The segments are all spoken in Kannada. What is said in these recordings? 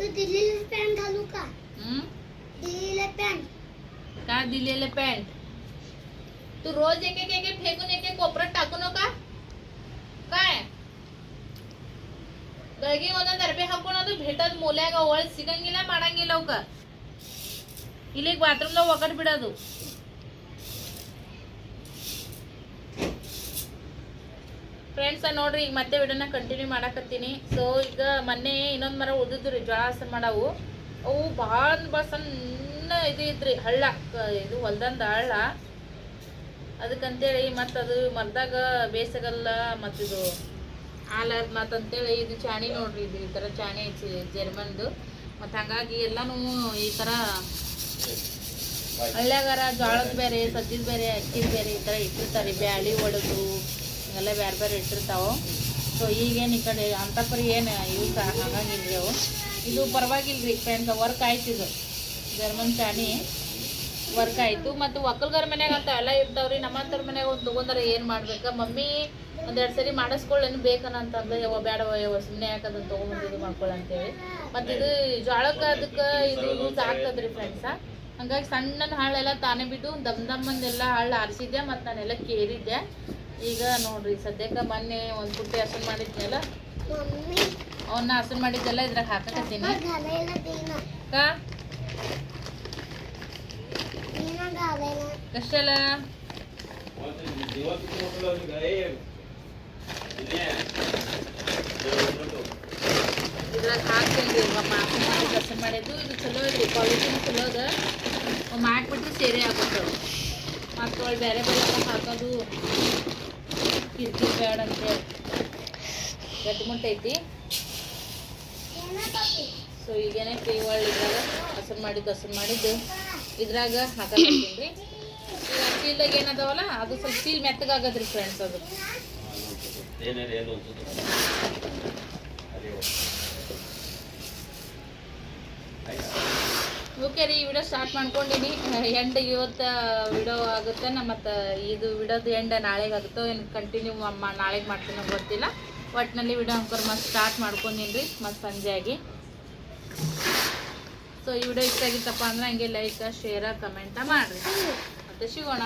तू दिलेलं पॅन्ट घालू का? हं? दिलेलं पॅन्ट. का दिलेलं पॅन्ट? तू रोज एक एक एक एक फेकून एक एक कोपऱ्यात टाकू नका. काय? गळगी होता दरबे हा कोणा तू भेटत मोल्या गवळ सिकंगीला माडांगी लवकर. इले बाथरूमला वकट बिडा तू. ಫ್ರೆಂಡ್ಸ್ ನೋಡ್ರಿ, ಈಗ ಮತ್ತೆ ವಿಡಿಯೋನ ಕಂಟಿನ್ಯೂ ಮಾಡಾಕತ್ತೀನಿ. ಸೊ ಈಗ ಮೊನ್ನೆ ಇನ್ನೊಂದು ಮರ ಉಳಿದಿದ್ದು ರೀ ಜ್ವಾಳಾಸ ಮಾಡವು. ಅವು ಭಾಳ ಭಾಳ ಸಣ್ಣ ಇದು ಇದ್ರಿ, ಹಳ್ಳ. ಇದು ಹೊಲ್ದಂದ ಹಳ್ಳ. ಅದಕ್ಕಂತೇಳಿ ಮತ್ತು ಅದು ಮರದಾಗ ಬೇಸಗಲ್ಲ ಮತ್ತಿದು ಆಲರ್ ಅಂತೇಳಿ ಇದು ಚಾಣಿ ನೋಡ್ರಿ, ಇದು ಈ ಥರ ಚಾಣಿ ಐತಿ ಜರ್ಮನ್ದು. ಮತ್ತು ಹಂಗಾಗಿ ಎಲ್ಲನೂ ಈ ಥರ ಹಳ್ಳ್ಯಾಗಾರ ಜೋಳದ ಬೇರೆ, ಸಜ್ಜಿದ ಬೇರೆ, ಅಕ್ಕಿದ ಬೇರೆ ಈ ಥರ ಇಟ್ಟಿರ್ತಾರೆ, ಬ್ಯಾಳಿ ಒಡೆದು. ಎಲ್ಲ ಬೇರೆ ಬೇರೆ ಇಟ್ಟಿರ್ತಾವೆ. ಸೊ ಈಗೇನು ಈ ಕಡೆ ಅಂತಪರಿ ಏನು ಯೂಸ್ ಆಗಂಗಿಲ್ಲ ಅವು. ಇದು ಪರವಾಗಿಲ್ರಿ ಫ್ರೆಂಡ್ಸ್ ವರ್ಕ್ ಆಯ್ತು ಇದು. ಜರ್ಮನ್ ಚಾನಿ ವರ್ಕ್ ಆಯಿತು. ಮತ್ತು ಒಕ್ಕಲ್ಗರ ಮನ್ಯಾಗ ಅಂತ ಎಲ್ಲ ಇರ್ತಾವ್ರಿ. ನಮ್ಮಂತವ್ರ ಮನ್ಯಾಗ ಒಂದು ತೊಗೊಂಡ್ರೆ ಏನು ಮಾಡ್ಬೇಕು? ಮಮ್ಮಿ, ಒಂದೆರಡು ಸರಿ ಮಾಡಿಸ್ಕೊಳ್ಳೇನು ಬೇಕನ ಅಂತಂದ್ರೆ ಯಾವ ಬೇಡ ಸುಮ್ಮನೆ ಯಾಕೆ ಅದನ್ನು ತೊಗೊಂಡು ಇದು ಮಾಡ್ಕೊಳ್ಳಿ ಅಂತೇಳಿ. ಮತ್ತು ಇದು ಜ್ವಾಳಕ್ಕೆ ಅದಕ್ಕೆ ಇದು ಯೂಸ್ ಆಗ್ತದ್ರಿ ಫ್ರೆಂಡ್ಸ ಹಂಗಾಗಿ ಸಣ್ಣ ಹಾಳೆಲ್ಲ ತಾನೇ ಬಿಟ್ಟು ದಮ್ ದಮ್ಮಂದೆಲ್ಲ ಹಾಳು ಆರಿಸಿದ್ದೆ, ಮತ್ತು ನಾನೆಲ್ಲ ಕೇರಿದ್ದೆ. ಈಗ ನೋಡ್ರಿ ಸದ್ಯಕ್ಕೆ ಮೊನ್ನೆ ಒಂದು ಪುಟ್ಟಿ ಹಸನ್ ಮಾಡಿದ್ನಲ್ಲ? ಅವನ್ನ ಹಸನ್ ಮಾಡಿದ್ದೆಲ್ಲ ಇದ್ರಾಗ ಹಾಕಕತ್ತೀನಿ. ಕಷ್ಟಲ್ಲ ಇದ್ರಾಗ ಹಾಕ್ತೀನಿ ಹಸನ್ ಮಾಡಿದ್ದು. ಇದು ಚಲೋ ಇದ್ರಿ ಕ್ವಾಲಿಟಿನೂ ಚಲೋ ಅದ. ಮಾಡಿಬಿಟ್ರೆ ಸೇರಿ ಹಾಕೋದು ಮತ್ತು ಬೇರೆ ಬೇರೆ ಹಾಕೋದು. ಕಿರ್ಕಿ ಬೇಡ ಅಂತೇಳಿ ಗಡ್ಡ ಮುಟ್ಟೈತಿ ಸೊ ಈಗೇನೆ ಕೈ ಒಳ್ಳಿದ್ರಾಗ ಹಸನ್ ಮಾಡಿದ್ದು ಹಸನ್ ಮಾಡಿದ್ದು. ಇದ್ರಾಗ ಹಾಕೀನಿ ಚೀಲ್ದಾಗ ಏನದಾವಲ್ಲ, ಅದು ಸ್ವಲ್ಪ ಚೀಲ್ ಮೆತ್ತಗಾಗದ್ರಿ ಫ್ರೆಂಡ್ಸ್ ಅದು. Thank you. ಓಕೆ ರೀ, ಈ ವಿಡಿಯೋ ಸ್ಟಾರ್ಟ್ ಮಾಡ್ಕೊಂಡಿನಿ. ಎಂಡ್ ಇವತ್ತು ವಿಡಿಯೋ ಆಗುತ್ತೆ. ನಮ್ಮ ಮತ್ತು ಇದು ವಿಡಿಯೋದು ಎಂಡ್ ನಾಳೆಗೆ ಆಗುತ್ತೋ ಏನು ಕಂಟಿನ್ಯೂ ನಾಳೆಗೆ ಮಾಡ್ತೀನೋ ಗೊತ್ತಿಲ್ಲ. ಒಟ್ಟಿನಲ್ಲಿ ವಿಡಿಯೋ ಅಂಕರ್ ಮತ್ತೆ ಸ್ಟಾರ್ಟ್ ಮಾಡ್ಕೊಂಡಿನಿ ರೀ ಮತ್ತು ಆಗಿ. ಸೊ ಈ ವಿಡಿಯೋ ಇಷ್ಟ ಆಗಿತ್ತಪ್ಪ ಅಂದ್ರೆ ಹಂಗೆ ಲೈಕ್ ಶೇರ ಕಮೆಂಟ ಮಾಡಿರಿ. ಮತ್ತೆ ಸಿಗೋಣ.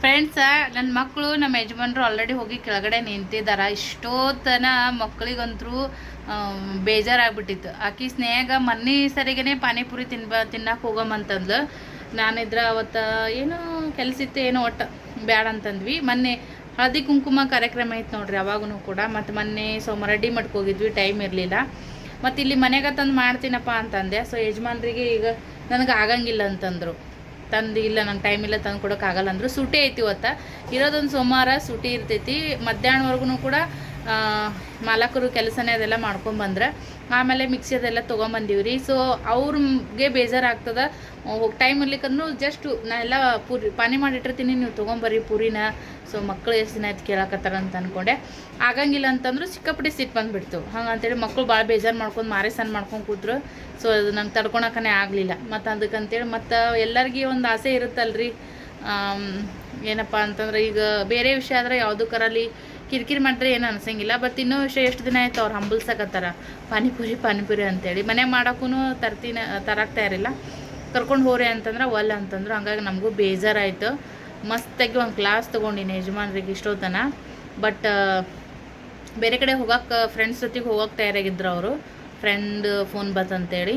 ಫ್ರೆಂಡ್ಸ ನನ್ನ ಮಕ್ಕಳು ನಮ್ಮ ಯಜಮಾನ್ರು ಆಲ್ರೆಡಿ ಹೋಗಿ ಕೆಳಗಡೆ ನಿಂತಿದ್ದಾರೆ ಇಷ್ಟೋತನ ಮಕ್ಕಳಿಗಂತರೂ ಬೇಜಾರಾಗ್ಬಿಟ್ಟಿತ್ತು. ಆಕಿ ಸ್ನೇಹ ಮೊನ್ನೆ ಸರಿಗೇನೆ ಪಾನಿಪುರಿ ತಿನ್ಬ ತಿನ್ನಕ್ಕೆ ಹೋಗಮ್ಮಂತಂದ್ಲು ನಾನಿದ್ರೆ ಅವತ್ತು, ಏನೋ ಕೆಲಸ ಇತ್ತು, ಏನೋ ಒಟ್ಟು, ಬ್ಯಾಡ ಅಂತಂದ್ವಿ. ಮೊನ್ನೆ ಹಳದಿ ಕುಂಕುಮ ಕಾರ್ಯಕ್ರಮ ಐತೆ ನೋಡ್ರಿ ಅವಾಗೂ ಕೂಡ. ಮತ್ತು ಮೊನ್ನೆ ಸೋಮವಾರ ಡಿ ಮಟ್ಗೆ ಹೋಗಿದ್ವಿ, ಟೈಮ್ ಇರಲಿಲ್ಲ. ಮತ್ತು ಇಲ್ಲಿ ಮನೆಗೆ ತಂದು ಮಾಡ್ತೀನಪ್ಪ ಅಂತಂದೆ. ಸೊ, ಯಜಮಾನ್ರಿಗೆ ಈಗ ನನಗೆ ಆಗಂಗಿಲ್ಲ ಅಂತಂದರು. ತಂದು ಇಲ್ಲ, ನಂಗೆ ಟೈಮ್ ಇಲ್ಲ ತಂದು ಕೊಡೋಕ್ಕಾಗಲ್ಲ ಅಂದರು ಸೂಟಿ ಐತಿ ಇವತ್ತು. ಇರೋದೊಂದು ಸೋಮವಾರ ಸೂಟಿ ಇರ್ತೈತಿ. ಮಧ್ಯಾಹ್ನವರೆಗೂ ಕೂಡ ಮಾಲಕರು ಕೆಲಸನೇ ಅದೆಲ್ಲ ಮಾಡ್ಕೊಂಬಂದ್ರೆ ಆಮೇಲೆ ಮಿಕ್ಸಿ ಅದೆಲ್ಲ ತೊಗೊಂಬಂದೀವಿ ರೀ ಸೊ ಅವ್ರಿಗೆ ಬೇಜಾರಾಗ್ತದ. ಟೈಮ್ ಇರ್ಲಿಕ್ಕೂ ಜಸ್ಟ್ ನಾ ಎಲ್ಲ ಪೂರಿ, ಪಾನಿ ಮಾಡಿಟ್ಟಿರ್ತೀನಿ, ನೀವು ತೊಗೊಂಬರ್ರಿ ಪೂರಿನ. ಸೊ ಮಕ್ಕಳು ಎಷ್ಟು ದಿನ ಆಯ್ತು ಕೇಳಕತ್ತಾರ ಅಂತ ಅಂದ್ಕೊಂಡೆ ಆಗಂಗಿಲ್ಲ ಅಂತಂದ್ರೆ ಸಿಕ್ಕಾಪಟ್ಟಿ ಸಿಟ್ಟು ಬಂದುಬಿಡ್ತು. ಹಂಗೆ ಅಂತೇಳಿ ಮಕ್ಕಳು ಭಾಳ ಬೇಜಾರು ಮಾಡ್ಕೊಂಡು ಮಾರೇ ಸಣ್ಣ ಮಾಡ್ಕೊಂಡು ಕೂತ್ರು. ಸೊ ಅದು ನಂಗೆ ತಡ್ಕೊಳಕನೇ ಆಗಲಿಲ್ಲ. ಮತ್ತು ಅದಕ್ಕಂತೇಳಿ ಮತ್ತು ಎಲ್ಲರಿಗೂ ಒಂದು ಆಸೆ ಇರುತ್ತಲ್ರಿ. ಏನಪ್ಪ ಅಂತಂದ್ರೆ ಈಗ ಬೇರೆ ವಿಷಯ ಆದರೆ ಯಾವುದು ಕರಲಿ ಕಿರಿಕಿರಿ ಮಾಡಿದ್ರೆ ಏನು ಅನ್ಸಂಗಿಲ್ಲ. ಬಟ್ ಇನ್ನೂ ವಿಷಯ ಎಷ್ಟು ದಿನ ಆಯ್ತು ಅವ್ರು ಹಂಬಲ್ಸಕತ್ತಾರ? ಪಾನಿಪುರಿ ಪಾನಿಪುರಿ ಅಂತೇಳಿ. ಮನೆ ಮಾಡೋಕ್ಕೂ ತರ್ತೀನಿ ತರಕ್ಕೆ ತಯಾರಿಲ್ಲ. ಕರ್ಕೊಂಡು ಹೋರೆ ಅಂತಂದ್ರೆ ಒಲ್ಲ ಅಂತಂದ್ರು. ಹಂಗಾಗಿ ನಮಗೂ ಬೇಜಾರಾಯಿತು. ಮಸ್ತಾಗಿ ಒಂದು ಕ್ಲಾಸ್ ತೊಗೊಂಡಿನಿ ಯಜಮಾನ್ರಿಗೆ ಇಷ್ಟೋತನ. ಬಟ್ ಬೇರೆ ಕಡೆ ಹೋಗೋಕೆ ಫ್ರೆಂಡ್ಸ್ ಜೊತೆಗೆ ಹೋಗೋಕೆ ತಯಾರಾಗಿದ್ರು ಅವರು. ಫ್ರೆಂಡ್ ಫೋನ್ ಬಂತಂತೇಳಿ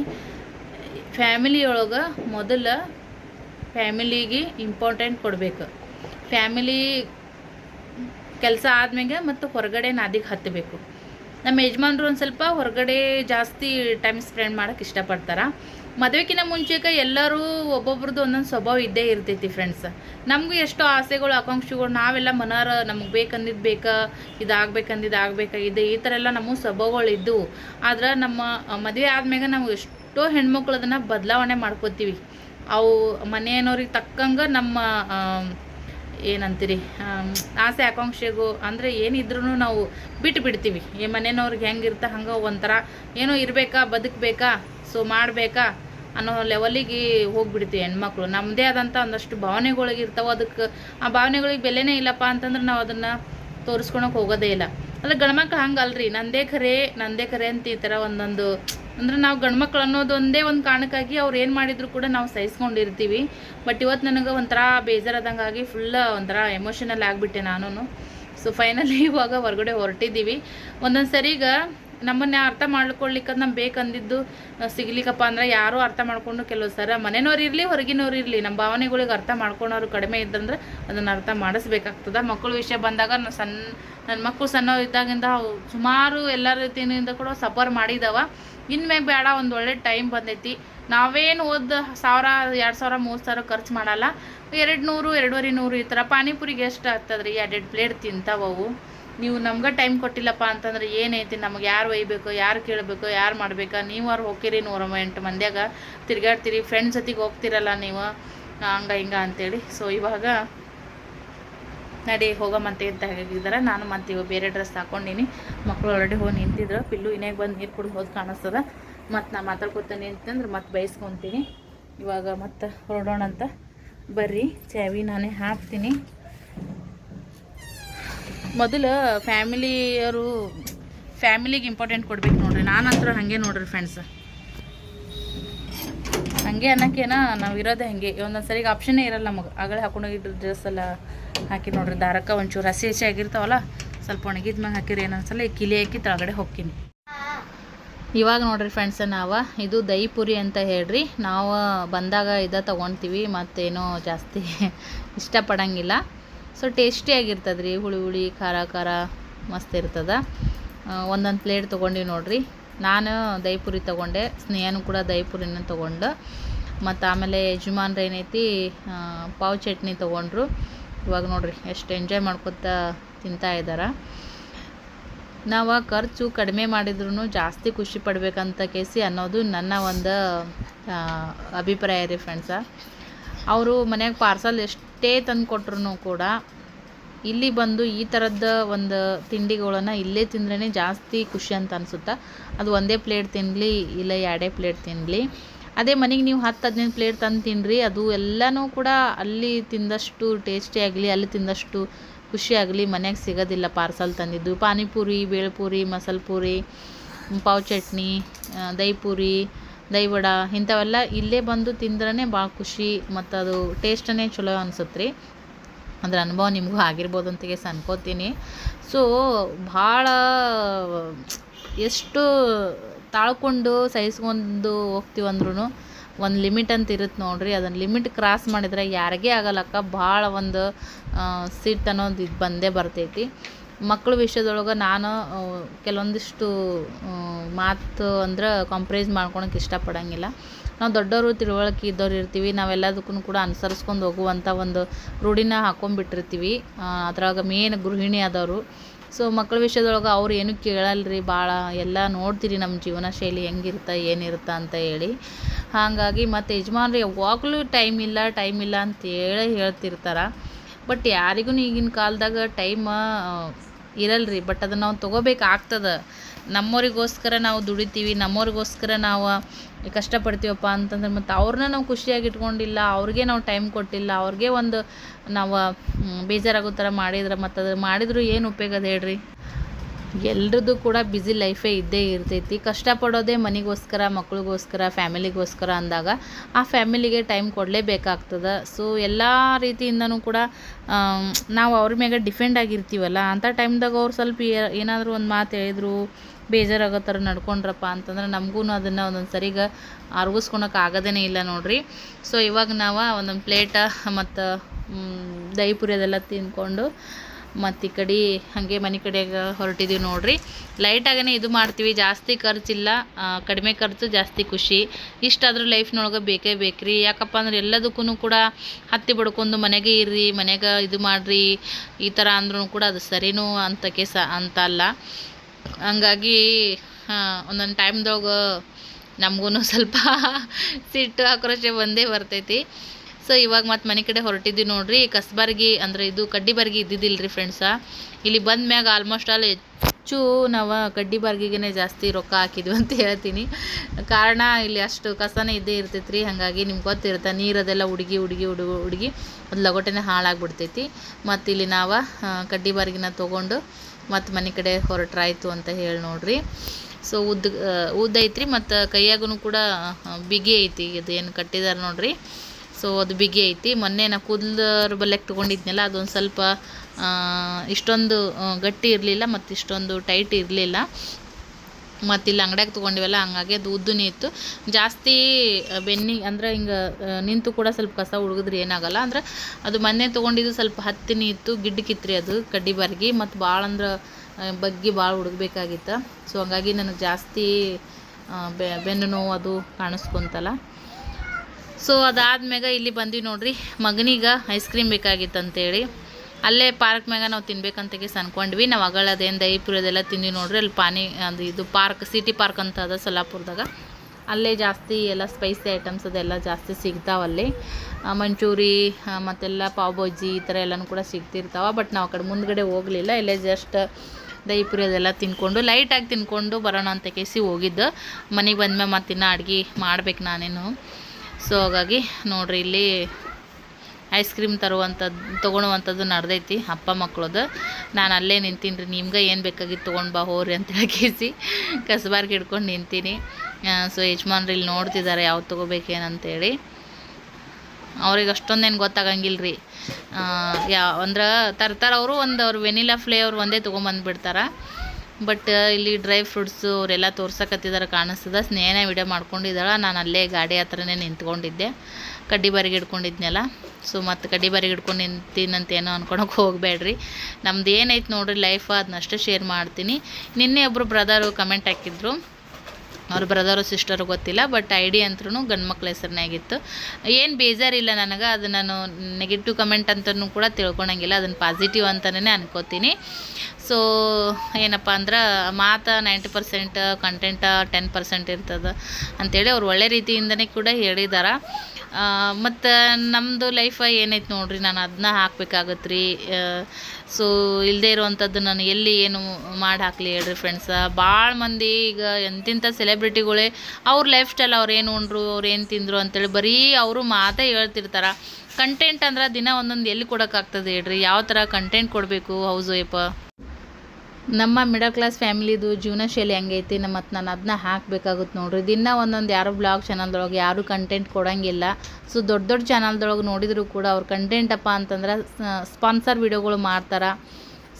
ಫ್ಯಾಮಿಲಿ ಒಳಗೆ ಮೊದಲ ಫ್ಯಾಮಿಲಿಗೆ ಇಂಪಾರ್ಟೆಂಟ್ ಕೊಡಬೇಕು. ಫ್ಯಾಮಿಲಿ ಕೆಲಸ ಆದ್ಮೇಲೆ ಮತ್ತು ಹೊರಗಡೆ ನಾದಿಗೆ ಹತ್ತಬೇಕು ನಮ್ಮ ಯಜಮಾನ್ರು ಒಂದು ಸ್ವಲ್ಪ ಹೊರಗಡೆ ಜಾಸ್ತಿ ಟೈಮ್ ಸ್ಪೆಂಡ್ ಮಾಡೋಕೆ ಇಷ್ಟಪಡ್ತಾರೆ. ಮದುವೆಕಿನ ಮುಂಚೆಗೆ ಎಲ್ಲರೂ ಒಬ್ಬೊಬ್ರದ್ದು ಒಂದೊಂದು ಸ್ವಭಾವ ಇದ್ದೇ ಇರ್ತೈತಿ ಫ್ರೆಂಡ್ಸ್ ನಮಗೂ ಎಷ್ಟೋ ಆಸೆಗಳು, ಆಕಾಂಕ್ಷೆಗಳು, ನಾವೆಲ್ಲ ಮನಾರ ನಮ್ಗೆ ಬೇಕಂದಿದ್ದು ಬೇಕಾ ಇದಾಗಬೇಕಂದಿದ್ದು ಆಗಬೇಕಾಗಿದೆ ಈ ಥರ ಎಲ್ಲ ನಮ್ಮ ಸ್ವಭಾವಗಳು ಇದ್ದವು ಆದ್ರೆ ನಮ್ಮ ಮದುವೆ ಆದ್ಮೇಲೆ ನಾವು ಎಷ್ಟೋ ಹೆಣ್ಮಕ್ಳು ಅದನ್ನು ಬದಲಾವಣೆ ಮಾಡ್ಕೋತೀವಿ. ಅವು ಮನೆಯವ್ರಿಗೆ ತಕ್ಕಂಗೆ ನಮ್ಮ ಏನಂತೀರಿ? ಆಸೆ ಆಕಾಂಕ್ಷೆಗೂ ಅಂದರೆ ಏನಿದ್ರೂ ನಾವು ಬಿಟ್ಟು ಬಿಡ್ತೀವಿ. ಈ ಮನೆಯವ್ರಿಗೆ ಹೆಂಗಿರ್ತ ಹಂಗೆ ಒಂಥರ ಏನೋ ಇರಬೇಕಾ, ಬದುಕಬೇಕಾ, ಸೊ ಮಾಡಬೇಕಾ ಅನ್ನೋ ಲೆವೆಲಿಗೆ ಹೋಗ್ಬಿಡ್ತೀವಿ ಹೆಣ್ಮಕ್ಳು. ನಮ್ಮದೇ ಆದಂಥ ಒಂದಷ್ಟು ಭಾವನೆಗಳಿಗೆ ಇರ್ತಾವೆ ಅದಕ್ಕೆ ಆ ಭಾವನೆಗಳಿಗೆ ಬೆಲೆನೇ ಇಲ್ಲಪ್ಪ ಅಂತಂದ್ರೆ ನಾವು ಅದನ್ನು ತೋರಿಸ್ಕೊಳಕ್ಕೆ ಹೋಗೋದೇ ಇಲ್ಲ. ಅಂದ್ರೆ ಗಂಡ್ಮಕ್ಳು ಹಂಗಲ್ರಿ, ನಂದೇ ಖರೆ ನಂದೇ ಖರೆ ಅಂತ ಈ ಥರ ಒಂದೊಂದು ಅಂದ್ರೆ ನಾವು ಗಂಡ್ಮಕ್ಳು ಅನ್ನೋದು ಒಂದೇ ಒಂದು ಕಾರಣಕ್ಕಾಗಿ ಅವ್ರು ಏನು ಮಾಡಿದ್ರು ಕೂಡ ನಾವು ಸಹಿಸ್ಕೊಂಡಿರ್ತೀವಿ. ಬಟ್ ಇವತ್ತು ನನಗೆ ಒಂಥರ ಬೇಜಾರಾದಂಗಾಗಿ ಫುಲ್ ಒಂಥರ ಎಮೋಷನಲ್ ಆಗಿಬಿಟ್ಟೆ ನಾನು ಸೊ ಫೈನಲಿ ಇವಾಗ ಹೊರಗಡೆ ಹೊರಟಿದ್ದೀವಿ ಒಂದೊಂದು ಸರಿಗ ನಮ್ಮನ್ನ ಅರ್ಥ ಮಾಡ್ಕೊಳ್ಲಿಕ್ಕೆ ನಮ್ಗೆ ಬೇಕಂದಿದ್ದು ಸಿಗ್ಲಿಕ್ಕಪ್ಪ ಅಂದ್ರೆ ಯಾರು ಅರ್ಥ ಮಾಡ್ಕೊಂಡು ಕೆಲವು ಸರ ಮನೆಯವ್ರು ಇರಲಿ, ಹೊರಗಿನವ್ರು ಇರಲಿ ನಮ್ಮ ಭಾವನೆಗಳಿಗೆ ಅರ್ಥ ಮಾಡ್ಕೊಳೋರು ಕಡಿಮೆ ಇದ್ದಂದ್ರೆ ಅದನ್ನು ಅರ್ಥ ಮಾಡಿಸ್ಬೇಕಾಗ್ತದೆ. ಮಕ್ಕಳ ವಿಷಯ ಬಂದಾಗ ನಾನು ಸಣ್ಣ ನನ್ನ ಮಕ್ಕಳು ಸಣ್ಣ ಇದ್ದಾಗಿಂದ ಸುಮಾರು ಎಲ್ಲ ರೀತಿಯಿಂದ ಕೂಡ ಸಫರ್ ಮಾಡಿದವ. ಇನ್ಮ್ಯಾಗ ಬೇಡ, ಒಂದು ಒಳ್ಳೆ ಟೈಮ್ ಬಂದೈತಿ. ನಾವೇನು ಓದ್ ಸಾವಿರ, ಎರಡು ಸಾವಿರ, ಮೂರು ಸಾವಿರ ಖರ್ಚು ಮಾಡಲ್ಲ. ಎರಡು ನೂರು ಎರಡೂವರೆ ನೂರು ಈ ಥರ ಪಾನಿಪುರಿಗೆ ಎಷ್ಟು ಆಗ್ತದ್ರಿ? ಎರಡೆರಡು ಪ್ಲೇಟ್ ತಿಂತಾವವು. ನೀವು ನಮ್ಗೆ ಟೈಮ್ ಕೊಟ್ಟಿಲ್ಲಪ್ಪ ಅಂತಂದ್ರೆ ಏನೈತಿ? ನಮಗೆ ಯಾರು ಒಯ್ಬೇಕು, ಯಾರು ಕೇಳಬೇಕು, ಯಾರು ಮಾಡಬೇಕಾ? ನೀವು ಅವ್ರು ಹೋಗಿರಿ ನೂರ ಎಂಟು ಮಂದ್ಯಾಗ. ತಿರ್ಗಾಡ್ತೀರಿ ಫ್ರೆಂಡ್ಸ್ ಜೊತೆಗೆ ಹೋಗ್ತಿರಲ್ಲ ನೀವು. ಹಂಗ, ಹಿಂಗ ಅಂತೇಳಿ. ಸೊ ಇವಾಗ ನಡಿ ಹೋಗಮ್ಮಂತೆ ಅಂತ ಹೇಳಿದ್ದಾರೆ ನಾನು ಮತ್ತೆ ಇವಾಗ ಬೇರೆ ಡ್ರೆಸ್ ಹಾಕೊಂಡಿನಿ. ಮಕ್ಕಳು ಆಲ್ರೆಡಿ ಹೋಗಿ ನಿಂತಿದ್ರು. ಪಿಲ್ಲು ಇನ್ನೇಗೆ ಬಂದು ನೀರು ಕುಡಿದು ಹೋದ್ ಕಾಣಿಸ್ತದ. ಮತ್ತು ನಾ ಮಾತಾಡ್ಕೊತ ನಿಂತಂದ್ರೆ ಮತ್ತೆ ಬೈಸ್ಕೊತೀನಿ. ಇವಾಗ ಮತ್ತೆ ಹೊರಡೋಣ ಅಂತ. ಬರ್ರಿ, ಚಾವಿ ನಾನೇ ಹಾಕ್ತೀನಿ. ಮೊದಲು ಫ್ಯಾಮಿಲಿಯವರು ಫ್ಯಾಮಿಲಿಗೆ ಇಂಪಾರ್ಟೆಂಟ್ ಕೊಡ್ಬೇಕು ನೋಡ್ರಿ. ನಾನಂತರ ಹಾಗೆ ನೋಡ್ರಿ ಫ್ರೆಂಡ್ಸ್ ಹಂಗೆ ಅನ್ನೋಕ್ಕೇನ ನಾವು ಇರೋದೇ ಹಾಗೆ. ಒಂದೊಂದು ಸರಿಗೆ ಆಪ್ಷನ್ನೇ ಇರಲ್ಲ ನಮಗೆ. ಆಗಲೇ ಹಾಕೊಂಡೋಗಿದ್ದು ಡ್ರೆಸ್ ಎಲ್ಲ. ಹಾಕಿ ನೋಡ್ರಿ, ದಾರಕ್ಕೆ ಒಂಚೂರು ಹಸಿ ಹಸಿ ಆಗಿರ್ತಾವಲ್ಲ, ಸ್ವಲ್ಪ ಒಣಗಿದ ಮ್ಯಾಗ ಹಾಕಿರಿ, ಏನನ್ಸಲ್ಲ, ಈ ಕಿಲಿ ಹಾಕಿ ತಳಗಡೆ ಹೋಗ್ತೀನಿ ಇವಾಗ ನೋಡ್ರಿ ಫ್ರೆಂಡ್ಸ್ ನಾವು ಇದು ದಹಿ ಪುರಿ ಅಂತ ಹೇಳ್ರಿ. ನಾವು ಬಂದಾಗ ಇದ ತೊಗೊಳ್ತೀವಿ ಮತ್ತೇನೋ ಜಾಸ್ತಿ ಇಷ್ಟಪಡಂಗಿಲ್ಲ. ಸೊ ಟೇಸ್ಟಿಯಾಗಿರ್ತದೆ ರೀ ಹುಳಿ ಹುಳಿ, ಖಾರ ಖಾರ, ಮಸ್ತ್ ಇರ್ತದೆ. ಒಂದೊಂದು ಪ್ಲೇಟ್ ತೊಗೊಂಡಿವಿ ನೋಡ್ರಿ. ನಾನು ದಹಿ ಪುರಿ ತೊಗೊಂಡೆ, ಸ್ನೇಹನೂ ಕೂಡ ದಹಿ ಪುರಿನ ತೊಗೊಂಡು. ಮತ್ತು ಆಮೇಲೆ ಯಜಮಾನ್ರು ಏನೈತಿ ಪಾವ್ ಚಟ್ನಿ ತೊಗೊಂಡ್ರು. ಇವಾಗ ನೋಡ್ರಿ, ಎಷ್ಟು ಎಂಜಾಯ್ ಮಾಡ್ಕೊತಾ ತಿಂತಾ ಇದ್ದಾರೆ ನಾವು ಖರ್ಚು ಕಡಿಮೆ ಮಾಡಿದ್ರೂ ಜಾಸ್ತಿ ಖುಷಿ ಪಡ್ಬೇಕಂತ ಕೇಸಿ ಅನ್ನೋದು ನನ್ನ ಒಂದು ಅಭಿಪ್ರಾಯ ರೀ ಫ್ರೆಂಡ್ಸ ಅವರು ಮನ್ಯಾಗ ಪಾರ್ಸಲ್ ಎಷ್ಟೇ ತಂದು ಕೊಟ್ರು ಕೂಡ ಇಲ್ಲಿ ಬಂದು ಈ ಥರದ ಒಂದು ತಿಂಡಿಗಳನ್ನು ಇಲ್ಲೇ ತಿಂದ್ರೇ ಜಾಸ್ತಿ ಖುಷಿ ಅಂತ ಅನಿಸುತ್ತೆ. ಅದು ಒಂದೇ ಪ್ಲೇಟ್ ತಿನ್ನಲಿ ಇಲ್ಲ ಎರಡೇ ಪ್ಲೇಟ್ ತಿನ್ನಲಿ ಅದೇ ಮನೆಗೆ ನೀವು ಹತ್ತು ಹದಿನೈದು ಪ್ಲೇಟ್ ತಂದು ತಿನ್ನಿರಿ ಅದು ಎಲ್ಲನೂ ಕೂಡ ಅಲ್ಲಿ ತಿಂದಷ್ಟು ಟೇಸ್ಟಿ ಆಗಲಿ, ಅಲ್ಲಿ ತಿಂದಷ್ಟು ಖುಷಿ ಆಗಲಿ, ಮನ್ಯಾಗ ಸಿಗೋದಿಲ್ಲ ಪಾರ್ಸಲ್ ತಂದಿದ್ದು. ಪಾನಿಪುರಿ, ಬೇಳ್ಪುರಿ, ಮಸಾಲೆ ಪೂರಿ, ಪಾವ್ ಚಟ್ನಿ ದಹಿ ಪೂರಿ, ದಹಿ ವಡ, ಇಂಥವೆಲ್ಲ ಇಲ್ಲೇ ಬಂದು ತಿಂದ್ರೇ ಭಾಳ ಖುಷಿ ಮತ್ತು ಅದು ಟೇಸ್ಟನೇ ಚಲೋ ಅನ್ಸುತ್ತೆ ರೀ ಅದ್ರ ಅನುಭವ ನಿಮಗೂ ಆಗಿರ್ಬೋದು ಅಂತ ಕೇಸ್ ಅನ್ಕೋತೀನಿ. ಸೊ ಭಾಳ, ಎಷ್ಟು ತಾಳ್ಕೊಂಡು ಸಹಿಸ್ಕೊಂಡು ಹೋಗ್ತೀವಂದ್ರೂ ಒಂದು ಲಿಮಿಟ್ ಅಂತ ಇರುತ್ತೆ ನೋಡ್ರಿ. ಅದನ್ನು ಲಿಮಿಟ್ ಕ್ರಾಸ್ ಮಾಡಿದ್ರೆ ಯಾರಿಗೇ ಆಗಲ್ಲಕ್ಕ ಭಾಳ ಒಂದು ಸಿಟ್ಟು ಅನ್ನೋದು ಇದು ಬಂದೇ ಬರ್ತೈತಿ. ಮಕ್ಕಳ ವಿಷಯದೊಳಗೆ ನಾನು ಕೆಲವೊಂದಿಷ್ಟು ಮಾತು ಅಂದ್ರೆ ಕಾಂಪ್ರೈಸ್ ಮಾಡ್ಕೊಳಕ್ಕೆ ಇಷ್ಟಪಡೋಂಗಿಲ್ಲ. ನಾವು ದೊಡ್ಡವರು ತಿಳುವಳಿಕೆ ಇದ್ದವ್ರು ಇರ್ತೀವಿ. ನಾವೆಲ್ಲದಕ್ಕೂ ಕೂಡ ಅನುಸರಿಸ್ಕೊಂಡು ಹೋಗುವಂಥ ಒಂದು ರೂಢಿನ ಹಾಕ್ಕೊಂಡ್ಬಿಟ್ಟಿರ್ತೀವಿ ಅದ್ರಾಗ ಮೇನ್ ಗೃಹಿಣಿ ಆದವರು. ಸೊ ಮಕ್ಕಳ ವಿಷಯದೊಳಗೆ ಅವ್ರು ಏನು ರೀ ಭಾಳ ಎಲ್ಲ ನೋಡ್ತೀರಿ ನಮ್ಮ ಜೀವನ ಶೈಲಿ ಹೆಂಗಿರ್ತ ಏನಿರುತ್ತೆ ಅಂತ ಹೇಳಿ. ಹಾಗಾಗಿ ಮತ್ತು ಯಜಮಾನ್ರು ಯಾವಾಗಲೂ ಟೈಮ್ ಇಲ್ಲ ಟೈಮ್ ಇಲ್ಲ ಅಂತೇಳಿ ಹೇಳ್ತಿರ್ತಾರೆ. ಬಟ್ ಯಾರಿಗೂ ಈಗಿನ ಕಾಲದಾಗ ಟೈಮ್ ಇರಲ್ರಿ. ಬಟ್ ಅದನ್ನು ನಾವು ತೊಗೋಬೇಕಾಗ್ತದೆ. ನಮ್ಮವರಿಗೋಸ್ಕರ ನಾವು ದುಡಿತೀವಿ ನಮ್ಮವ್ರಿಗೋಸ್ಕರ ನಾವು ಕಷ್ಟಪಡ್ತೀವಪ್ಪ ಅಂತಂದ್ರೆ ಮತ್ತು ಅವ್ರನ್ನ ನಾವು ಖುಷಿಯಾಗಿ ಇಟ್ಕೊಂಡಿಲ್ಲ, ಅವ್ರಿಗೆ ನಾವು ಟೈಮ್ ಕೊಟ್ಟಿಲ್ಲ, ಅವ್ರಿಗೆ ಒಂದು ನಾವು ಬೇಜಾರಾಗೋ ಥರ ಮಾಡಿದ್ರೆ ಮತ್ತು ಅದು ಮಾಡಿದ್ರು ಏನು ಉಪಯೋಗ ಅದ ಹೇಳ್ರಿ? ಎಲ್ರದ್ದು ಕೂಡ ಬ್ಯುಸಿ ಲೈಫೇ ಇದ್ದೇ ಇರ್ತೈತಿ. ಕಷ್ಟಪಡೋದೇ ಮನೆಗೋಸ್ಕರ, ಮಕ್ಳಿಗೋಸ್ಕರ ಫ್ಯಾಮಿಲಿಗೋಸ್ಕರ ಅಂದಾಗ ಆ ಫ್ಯಾಮಿಲಿಗೆ ಟೈಮ್ ಕೊಡಲೇಬೇಕಾಗ್ತದೆ. ಸೊ ಎಲ್ಲ ರೀತಿಯಿಂದನೂ ಕೂಡ ನಾವು ಅವ್ರ ಮ್ಯಾಗ ಡಿಫೆಂಡ್ ಆಗಿರ್ತೀವಲ್ಲ ಅಂಥ ಟೈಮ್ದಾಗ ಅವ್ರು ಸ್ವಲ್ಪ ಏನಾದರೂ ಒಂದು ಮಾತು ಹೇಳಿದ್ರು ಬೇಜಾರಾಗೋ ಥರ ನಡ್ಕೊಂಡ್ರಪ್ಪ ಅಂತಂದ್ರೆ ನಮಗೂ ಅದನ್ನು ಒಂದೊಂದು ಸರಿಗ ಅರ್ಗಿಸ್ಕೊಳಕ್ಕೆ ಆಗೋದೇ ಇಲ್ಲ ನೋಡ್ರಿ. ಸೊ ಇವಾಗ ನಾವು ಒಂದೊಂದು ಪ್ಲೇಟ ಮತ್ತು ದಹಿ ಪುರಿ ಅದೆಲ್ಲ ತಿಂದ್ಕೊಂಡು ಮತ್ತು ಈ ಕಡೆ ಹಾಗೆ ಮನೆ ಕಡೆಗೆ ಹೊರಟಿದ್ದೀವಿ ನೋಡ್ರಿ. ಲೈಟಾಗೇ ಇದು ಮಾಡ್ತೀವಿ, ಜಾಸ್ತಿ ಖರ್ಚಿಲ್ಲ ಕಡಿಮೆ ಖರ್ಚು, ಜಾಸ್ತಿ ಖುಷಿ. ಇಷ್ಟಾದರೂ ಲೈಫ್ನೊಳಗೆ ಬೇಕೇ ಬೇಕ್ರಿ. ಯಾಕಪ್ಪ ಅಂದ್ರೆ ಎಲ್ಲದಕ್ಕೂ ಕೂಡ ಹತ್ತಿ ಬಡ್ಕೊಂಡು ಮನೆಗೆ ಇರ್ರಿ, ಮನೆಗೆ ಇದು ಮಾಡಿರಿ, ಈ ಥರ ಅಂದ್ರೂ ಕೂಡ ಅದು ಸರಿನೂ ಅಂತ ಕೇಸ ಅಂತ ಅಲ್ಲ. ಹಂಗಾಗಿ ಒಂದೊಂದು ಟೈಮ್ದಾಗ ನಮಗೂ ಸ್ವಲ್ಪ ಸಿಟ್ಟು ಆಕ್ರೋಶ ಬಂದೇ ಬರ್ತೈತಿ. ಸೊ ಇವಾಗ ಮತ್ತೆ ಮನೆ ಕಡೆ ಹೊರಟಿದ್ವಿ ನೋಡ್ರಿ, ಕಸ್ಬರ್ಗಿ ಅಂದ್ರೆ ಇದು ಕಡ್ಡಿ ಬಾರ್ಗಿ ಇದ್ದಿದ್ದಿಲ್ಲ ರೀ ಫ್ರೆಂಡ್ಸ ಇಲ್ಲಿ ಬಂದ ಮ್ಯಾಗ ಆಲ್ಮೋಸ್ಟ್ ಆಲ್ ಹೆಚ್ಚು ನಾವು ಕಡ್ಡಿ ಬರ್ಗಿಗೆ ಜಾಸ್ತಿ ರೊಕ್ಕ ಹಾಕಿದ್ವಿ ಅಂತ ಹೇಳ್ತೀನಿ. ಕಾರಣ ಇಲ್ಲಿ ಅಷ್ಟು ಕಸನೇ ಇದ್ದೇ ಇರ್ತೈತೆ ರೀ ಹಾಗಾಗಿ ನಿಮ್ಗೆ ಗೊತ್ತಿರುತ್ತೆ, ನೀರದೆಲ್ಲ ಹುಡುಗಿ ಹುಡುಗಿ ಹುಡುಗ ಹುಡುಗಿ ಅದು ಲಗೋಟೆನೇ ಹಾಳಾಗ್ಬಿಡ್ತೈತಿ. ಮತ್ತು ಇಲ್ಲಿ ನಾವು ಕಡ್ಡಿ ಬಾರ್ಗಿನ ತೊಗೊಂಡು ಮತ್ತು ಮನೆ ಕಡೆ ಹೊರಟ್ರಾಯ್ತು ಅಂತ ಹೇಳಿ ನೋಡ್ರಿ. ಸೊ ಉದ್ದ ಉದ್ದೈತ್ರಿ ಮತ್ತು ಕೈಯಾಗೂ ಕೂಡ ಬಿಗಿ ಐತಿ. ಇದು ಏನು ಕಟ್ಟಿದಾರೆ ನೋಡ್ರಿ. ಸೊ ಅದು ಬಿಗಿ ಐತಿ. ಮೊನ್ನೆ ನಾ ಕೂದಲರ ಬಲ್ಲೆಗೆ ತೊಗೊಂಡಿದ್ನಲ್ಲ, ಅದೊಂದು ಸ್ವಲ್ಪ ಇಷ್ಟೊಂದು ಗಟ್ಟಿ ಇರಲಿಲ್ಲ ಮತ್ತು ಇಷ್ಟೊಂದು ಟೈಟ್ ಇರಲಿಲ್ಲ. ಮತ್ತು ಇಲ್ಲಿ ಅಂಗಡ್ಯಾಗ ತೊಗೊಂಡಿವಲ್ಲ, ಹಂಗಾಗಿ ಅದು ಉದ್ದನೇ ಇತ್ತು. ಜಾಸ್ತಿ ಬೆನ್ನಿ, ಅಂದ್ರೆ ಹಿಂಗೆ ನಿಂತು ಕೂಡ ಸ್ವಲ್ಪ ಕಸ ಹುಡುಗಿದ್ರೆ ಏನಾಗಲ್ಲ. ಅಂದ್ರೆ ಅದು ಮೊನ್ನೆ ತೊಗೊಂಡಿದ್ದು ಸ್ವಲ್ಪ ಹತ್ತಿನಿ ಇತ್ತು ಗಿಡ್ಡಕ್ಕಿತ್ರಿ ಅದು, ಕಡ್ಡಿ ಬರ್ಗಿ, ಮತ್ತು ಭಾಳ ಅಂದ್ರೆ ಬಗ್ಗಿ ಭಾಳ ಹುಡುಗಬೇಕಾಗಿತ್ತು. ಸೊ, ಹಂಗಾಗಿ ನನಗೆ ಜಾಸ್ತಿ ಬೆನ್ನು ನೋವು ಅದು ಕಾಣಿಸ್ಕೊಂತಲ್ಲ. ಸೊ, ಅದಾದ್ಮ್ಯಾಗ ಇಲ್ಲಿ ಬಂದ್ವಿ ನೋಡ್ರಿ, ಮಗನಿಗೆ ಐಸ್ ಕ್ರೀಮ್ ಬೇಕಾಗಿತ್ತು ಅಂತೇಳಿ ಅಲ್ಲೇ ಪಾರ್ಕ್ ಮ್ಯಾಗ ನಾವು ತಿನ್ಬೇಕಂತ ಕೇಸ್ ಅನ್ಕೊಂಡ್ವಿ ನಾವು ಅಗಳ ಅದೇನು ಅದೆಲ್ಲ ತಿಂದ್ವಿ ನೋಡ್ರಿ. ಅಲ್ಲಿ ಪಾನಿ ಅದು ಇದು ಪಾರ್ಕ್ ಸಿಟಿ ಪಾರ್ಕ್ ಅಂತ ಅದ ಸೊಲ್ಲಾಪುರದಾಗ. ಅಲ್ಲೇ ಜಾಸ್ತಿ ಎಲ್ಲ ಸ್ಪೈಸಿ ಐಟಮ್ಸ್ ಅದೆಲ್ಲ ಜಾಸ್ತಿ ಸಿಗ್ತಾವಲ್ಲಿ ಮಂಚೂರಿ ಮತ್ತೆಲ್ಲ ಪಾವ್ ಭಾಜಿ ಈ ಥರ ಎಲ್ಲನೂ ಕೂಡ ಸಿಗ್ತಿರ್ತಾವ. ಬಟ್ ನಾವು ಆ ಕಡೆ ಮುಂದ್ಗಡೆ ಹೋಗಲಿಲ್ಲ. ಇಲ್ಲೇ ಜಸ್ಟ್ ದಯಪುರಿ ಅದೆಲ್ಲ ತಿನ್ಕೊಂಡು ಲೈಟಾಗಿ ತಿನ್ಕೊಂಡು ಬರೋಣ ಅಂತ ಕೇಸಿ ಹೋಗಿದ್ದು. ಮನೆಗೆ ಬಂದ್ಮೇಲೆ ಮತ್ತೆ ಇನ್ನೂ ಅಡ್ಗೆ ಮಾಡ್ಬೇಕು ನಾನೇನು. ಸೊ ಹಾಗಾಗಿ ನೋಡ್ರಿ ಇಲ್ಲಿ ಐಸ್ ಕ್ರೀಮ್ ತರುವಂಥದ್ದು ತೊಗೊಳುವಂಥದ್ದು ನಡೆದೈತಿ ಅಪ್ಪ ಮಕ್ಕಳದು ನಾನು ಅಲ್ಲೇ ನಿಂತೀನಿ ರೀ, ನಿಮ್ಗೆ ಏನು ಬೇಕಾಗಿತ್ತು ತೊಗೊಂಡು ಬಾ ಹೋರಿ ಅಂತ ಹೇಳಕೇಸಿ ಕಸಬಾರ್ಗೆ ಹಿಡ್ಕೊಂಡು ನಿಂತೀನಿ. ಸೊ ಯಜಮಾನ್ರು ಇಲ್ಲಿ ನೋಡ್ತಿದ್ದಾರೆ ಯಾವ್ದು ತೊಗೋಬೇಕೇನಂತೇಳಿ ಅವ್ರಿಗೆ ಅಷ್ಟೊಂದೇನು ಗೊತ್ತಾಗಂಗಿಲ್ಲ ರೀ ಯಾ, ಅಂದ್ರೆ ತರ್ತಾರೆ ಅವರು, ಒಂದು ಅವ್ರು ವೆನಿಲಾ ಫ್ಲೇವರ್ ಒಂದೇ ತೊಗೊಂಬಂದ್ಬಿಡ್ತಾರೆ. ಬಟ್ ಇಲ್ಲಿ ಡ್ರೈ ಫ್ರೂಟ್ಸು ಅವರೆಲ್ಲ ತೋರ್ಸಕತ್ತಿದ್ದಾರೆ ಕಾಣಿಸ್ತದೆ. ಸ್ನೇಹನೇ ವಿಡಿಯೋ ಮಾಡ್ಕೊಂಡಿದ್ದಾಳೆ. ನಾನು ಅಲ್ಲೇ ಗಾಡಿ ಹತ್ರನೇ ನಿಂತ್ಕೊಂಡಿದ್ದೆ. ಕಡ್ಡಿ ಬಾರಿಗೆ ಹಿಡ್ಕೊಂಡಿದ್ನಲ್ಲ? ಸೊ ಮತ್ತು ಕಡ್ಡಿ ಬಾರಿಗೆ ಹಿಡ್ಕೊಂಡು ನಿಂತೀನಂತ ಏನೋ ಅನ್ಕೊಳಕ್ಕೆ ಹೋಗಬೇಡ್ರಿ. ನಮ್ದು ಏನೈತೆ ನೋಡಿರಿ ಲೈಫ್ ಅದನ್ನಷ್ಟೇ ಶೇರ್ ಮಾಡ್ತೀನಿ. ನಿನ್ನೆ ಒಬ್ಬರು ಬ್ರದರು ಕಮೆಂಟ್ ಹಾಕಿದ್ರು. ಅವ್ರ ಬ್ರದರು ಸಿಸ್ಟರು ಗೊತ್ತಿಲ್ಲ ಬಟ್ ಐ ಡಿ ಅಂತೂ ಗಂಡು ಮಕ್ಳ ಏನು ಬೇಜಾರಿಲ್ಲ ನನಗೆ, ಅದು ನಾನು ನೆಗೆಟಿವ್ ಕಮೆಂಟ್ ಅಂತಲೂ ಕೂಡ ತಿಳ್ಕೊಳಂಗಿಲ್ಲ ಅದನ್ನು ಪಾಸಿಟಿವ್ ಅಂತಲೇ ಅನ್ಕೋತೀನಿ. ಸೊ ಏನಪ್ಪ ಅಂದ್ರೆ ಮಾತು ninety percent content ten percent ಇರ್ತದೆ ಅಂಥೇಳಿ ಅವ್ರು ಒಳ್ಳೆ ರೀತಿಯಿಂದನೇ ಕೂಡ ಹೇಳಿದ್ದಾರೆ ಮತ್ತು ನಮ್ಮದು ಲೈಫ ಏನೈತೆ ನೋಡ್ರಿ, ನಾನು ಅದನ್ನ ಹಾಕ್ಬೇಕಾಗತ್ತೆ ರೀ ಸೊ ಇಲ್ಲದೇ ಇರುವಂಥದ್ದು ನಾನು ಎಲ್ಲಿ ಏನು ಮಾಡಿ ಹಾಕ್ಲಿ ಹೇಳ್ರಿ ಫ್ರೆಂಡ್ಸ ಭಾಳ ಮಂದಿ ಈಗ ಎಂತಿಂಥ ಸೆಲೆಬ್ರಿಟಿಗಳೇ ಅವ್ರ ಲೈಫ್ ಸ್ಟೈಲ್ ಅವ್ರು ಏನು ಉಂಡ್ರು, ಅವ್ರು ಏನು ತಿಂದರು ಅಂತೇಳಿ ಬರೀ ಅವರು ಮಾತೇ ಹೇಳ್ತಿರ್ತಾರೆ. ಕಂಟೆಂಟ್ ಅಂದ್ರೆ ದಿನ ಒಂದೊಂದು ಎಲ್ಲಿ ಕೊಡೋಕ್ಕಾಗ್ತದೆ ಹೇಳ್ರಿ? ಯಾವ ಥರ ಕಂಟೆಂಟ್ ಕೊಡಬೇಕು ಹೌಸ್ ವೈಫ ನಮ್ಮ ಮಿಡಲ್ ಕ್ಲಾಸ್ ಫ್ಯಾಮಿಲಿದು ಜೀವನ ಶೈಲಿ ಹೆಂಗೈತಿ ನಮ್ಮ ಮತ್ತು ನಾನು ಅದನ್ನ ಹಾಕಬೇಕಾಗುತ್ತೆ ನೋಡ್ರಿ. ದಿನ ಒಂದೊಂದು ಯಾರು ಬ್ಲಾಗ್ ಚಾನಲ್ದೊಳಗೆ ಯಾರು ಕಂಟೆಂಟ್ ಕೊಡೋಂಗಿಲ್ಲ. ಸೊ ದೊಡ್ಡ ದೊಡ್ಡ ಚಾನಲ್ದೊಳಗೆ ನೋಡಿದರೂ ಕೂಡ ಅವ್ರ ಕಂಟೆಂಟ್ ಅಪ್ಪ ಅಂತಂದ್ರೆ ಸ್ಪಾನ್ಸರ್ ವಿಡಿಯೋಗಳು ಮಾಡ್ತಾರೆ.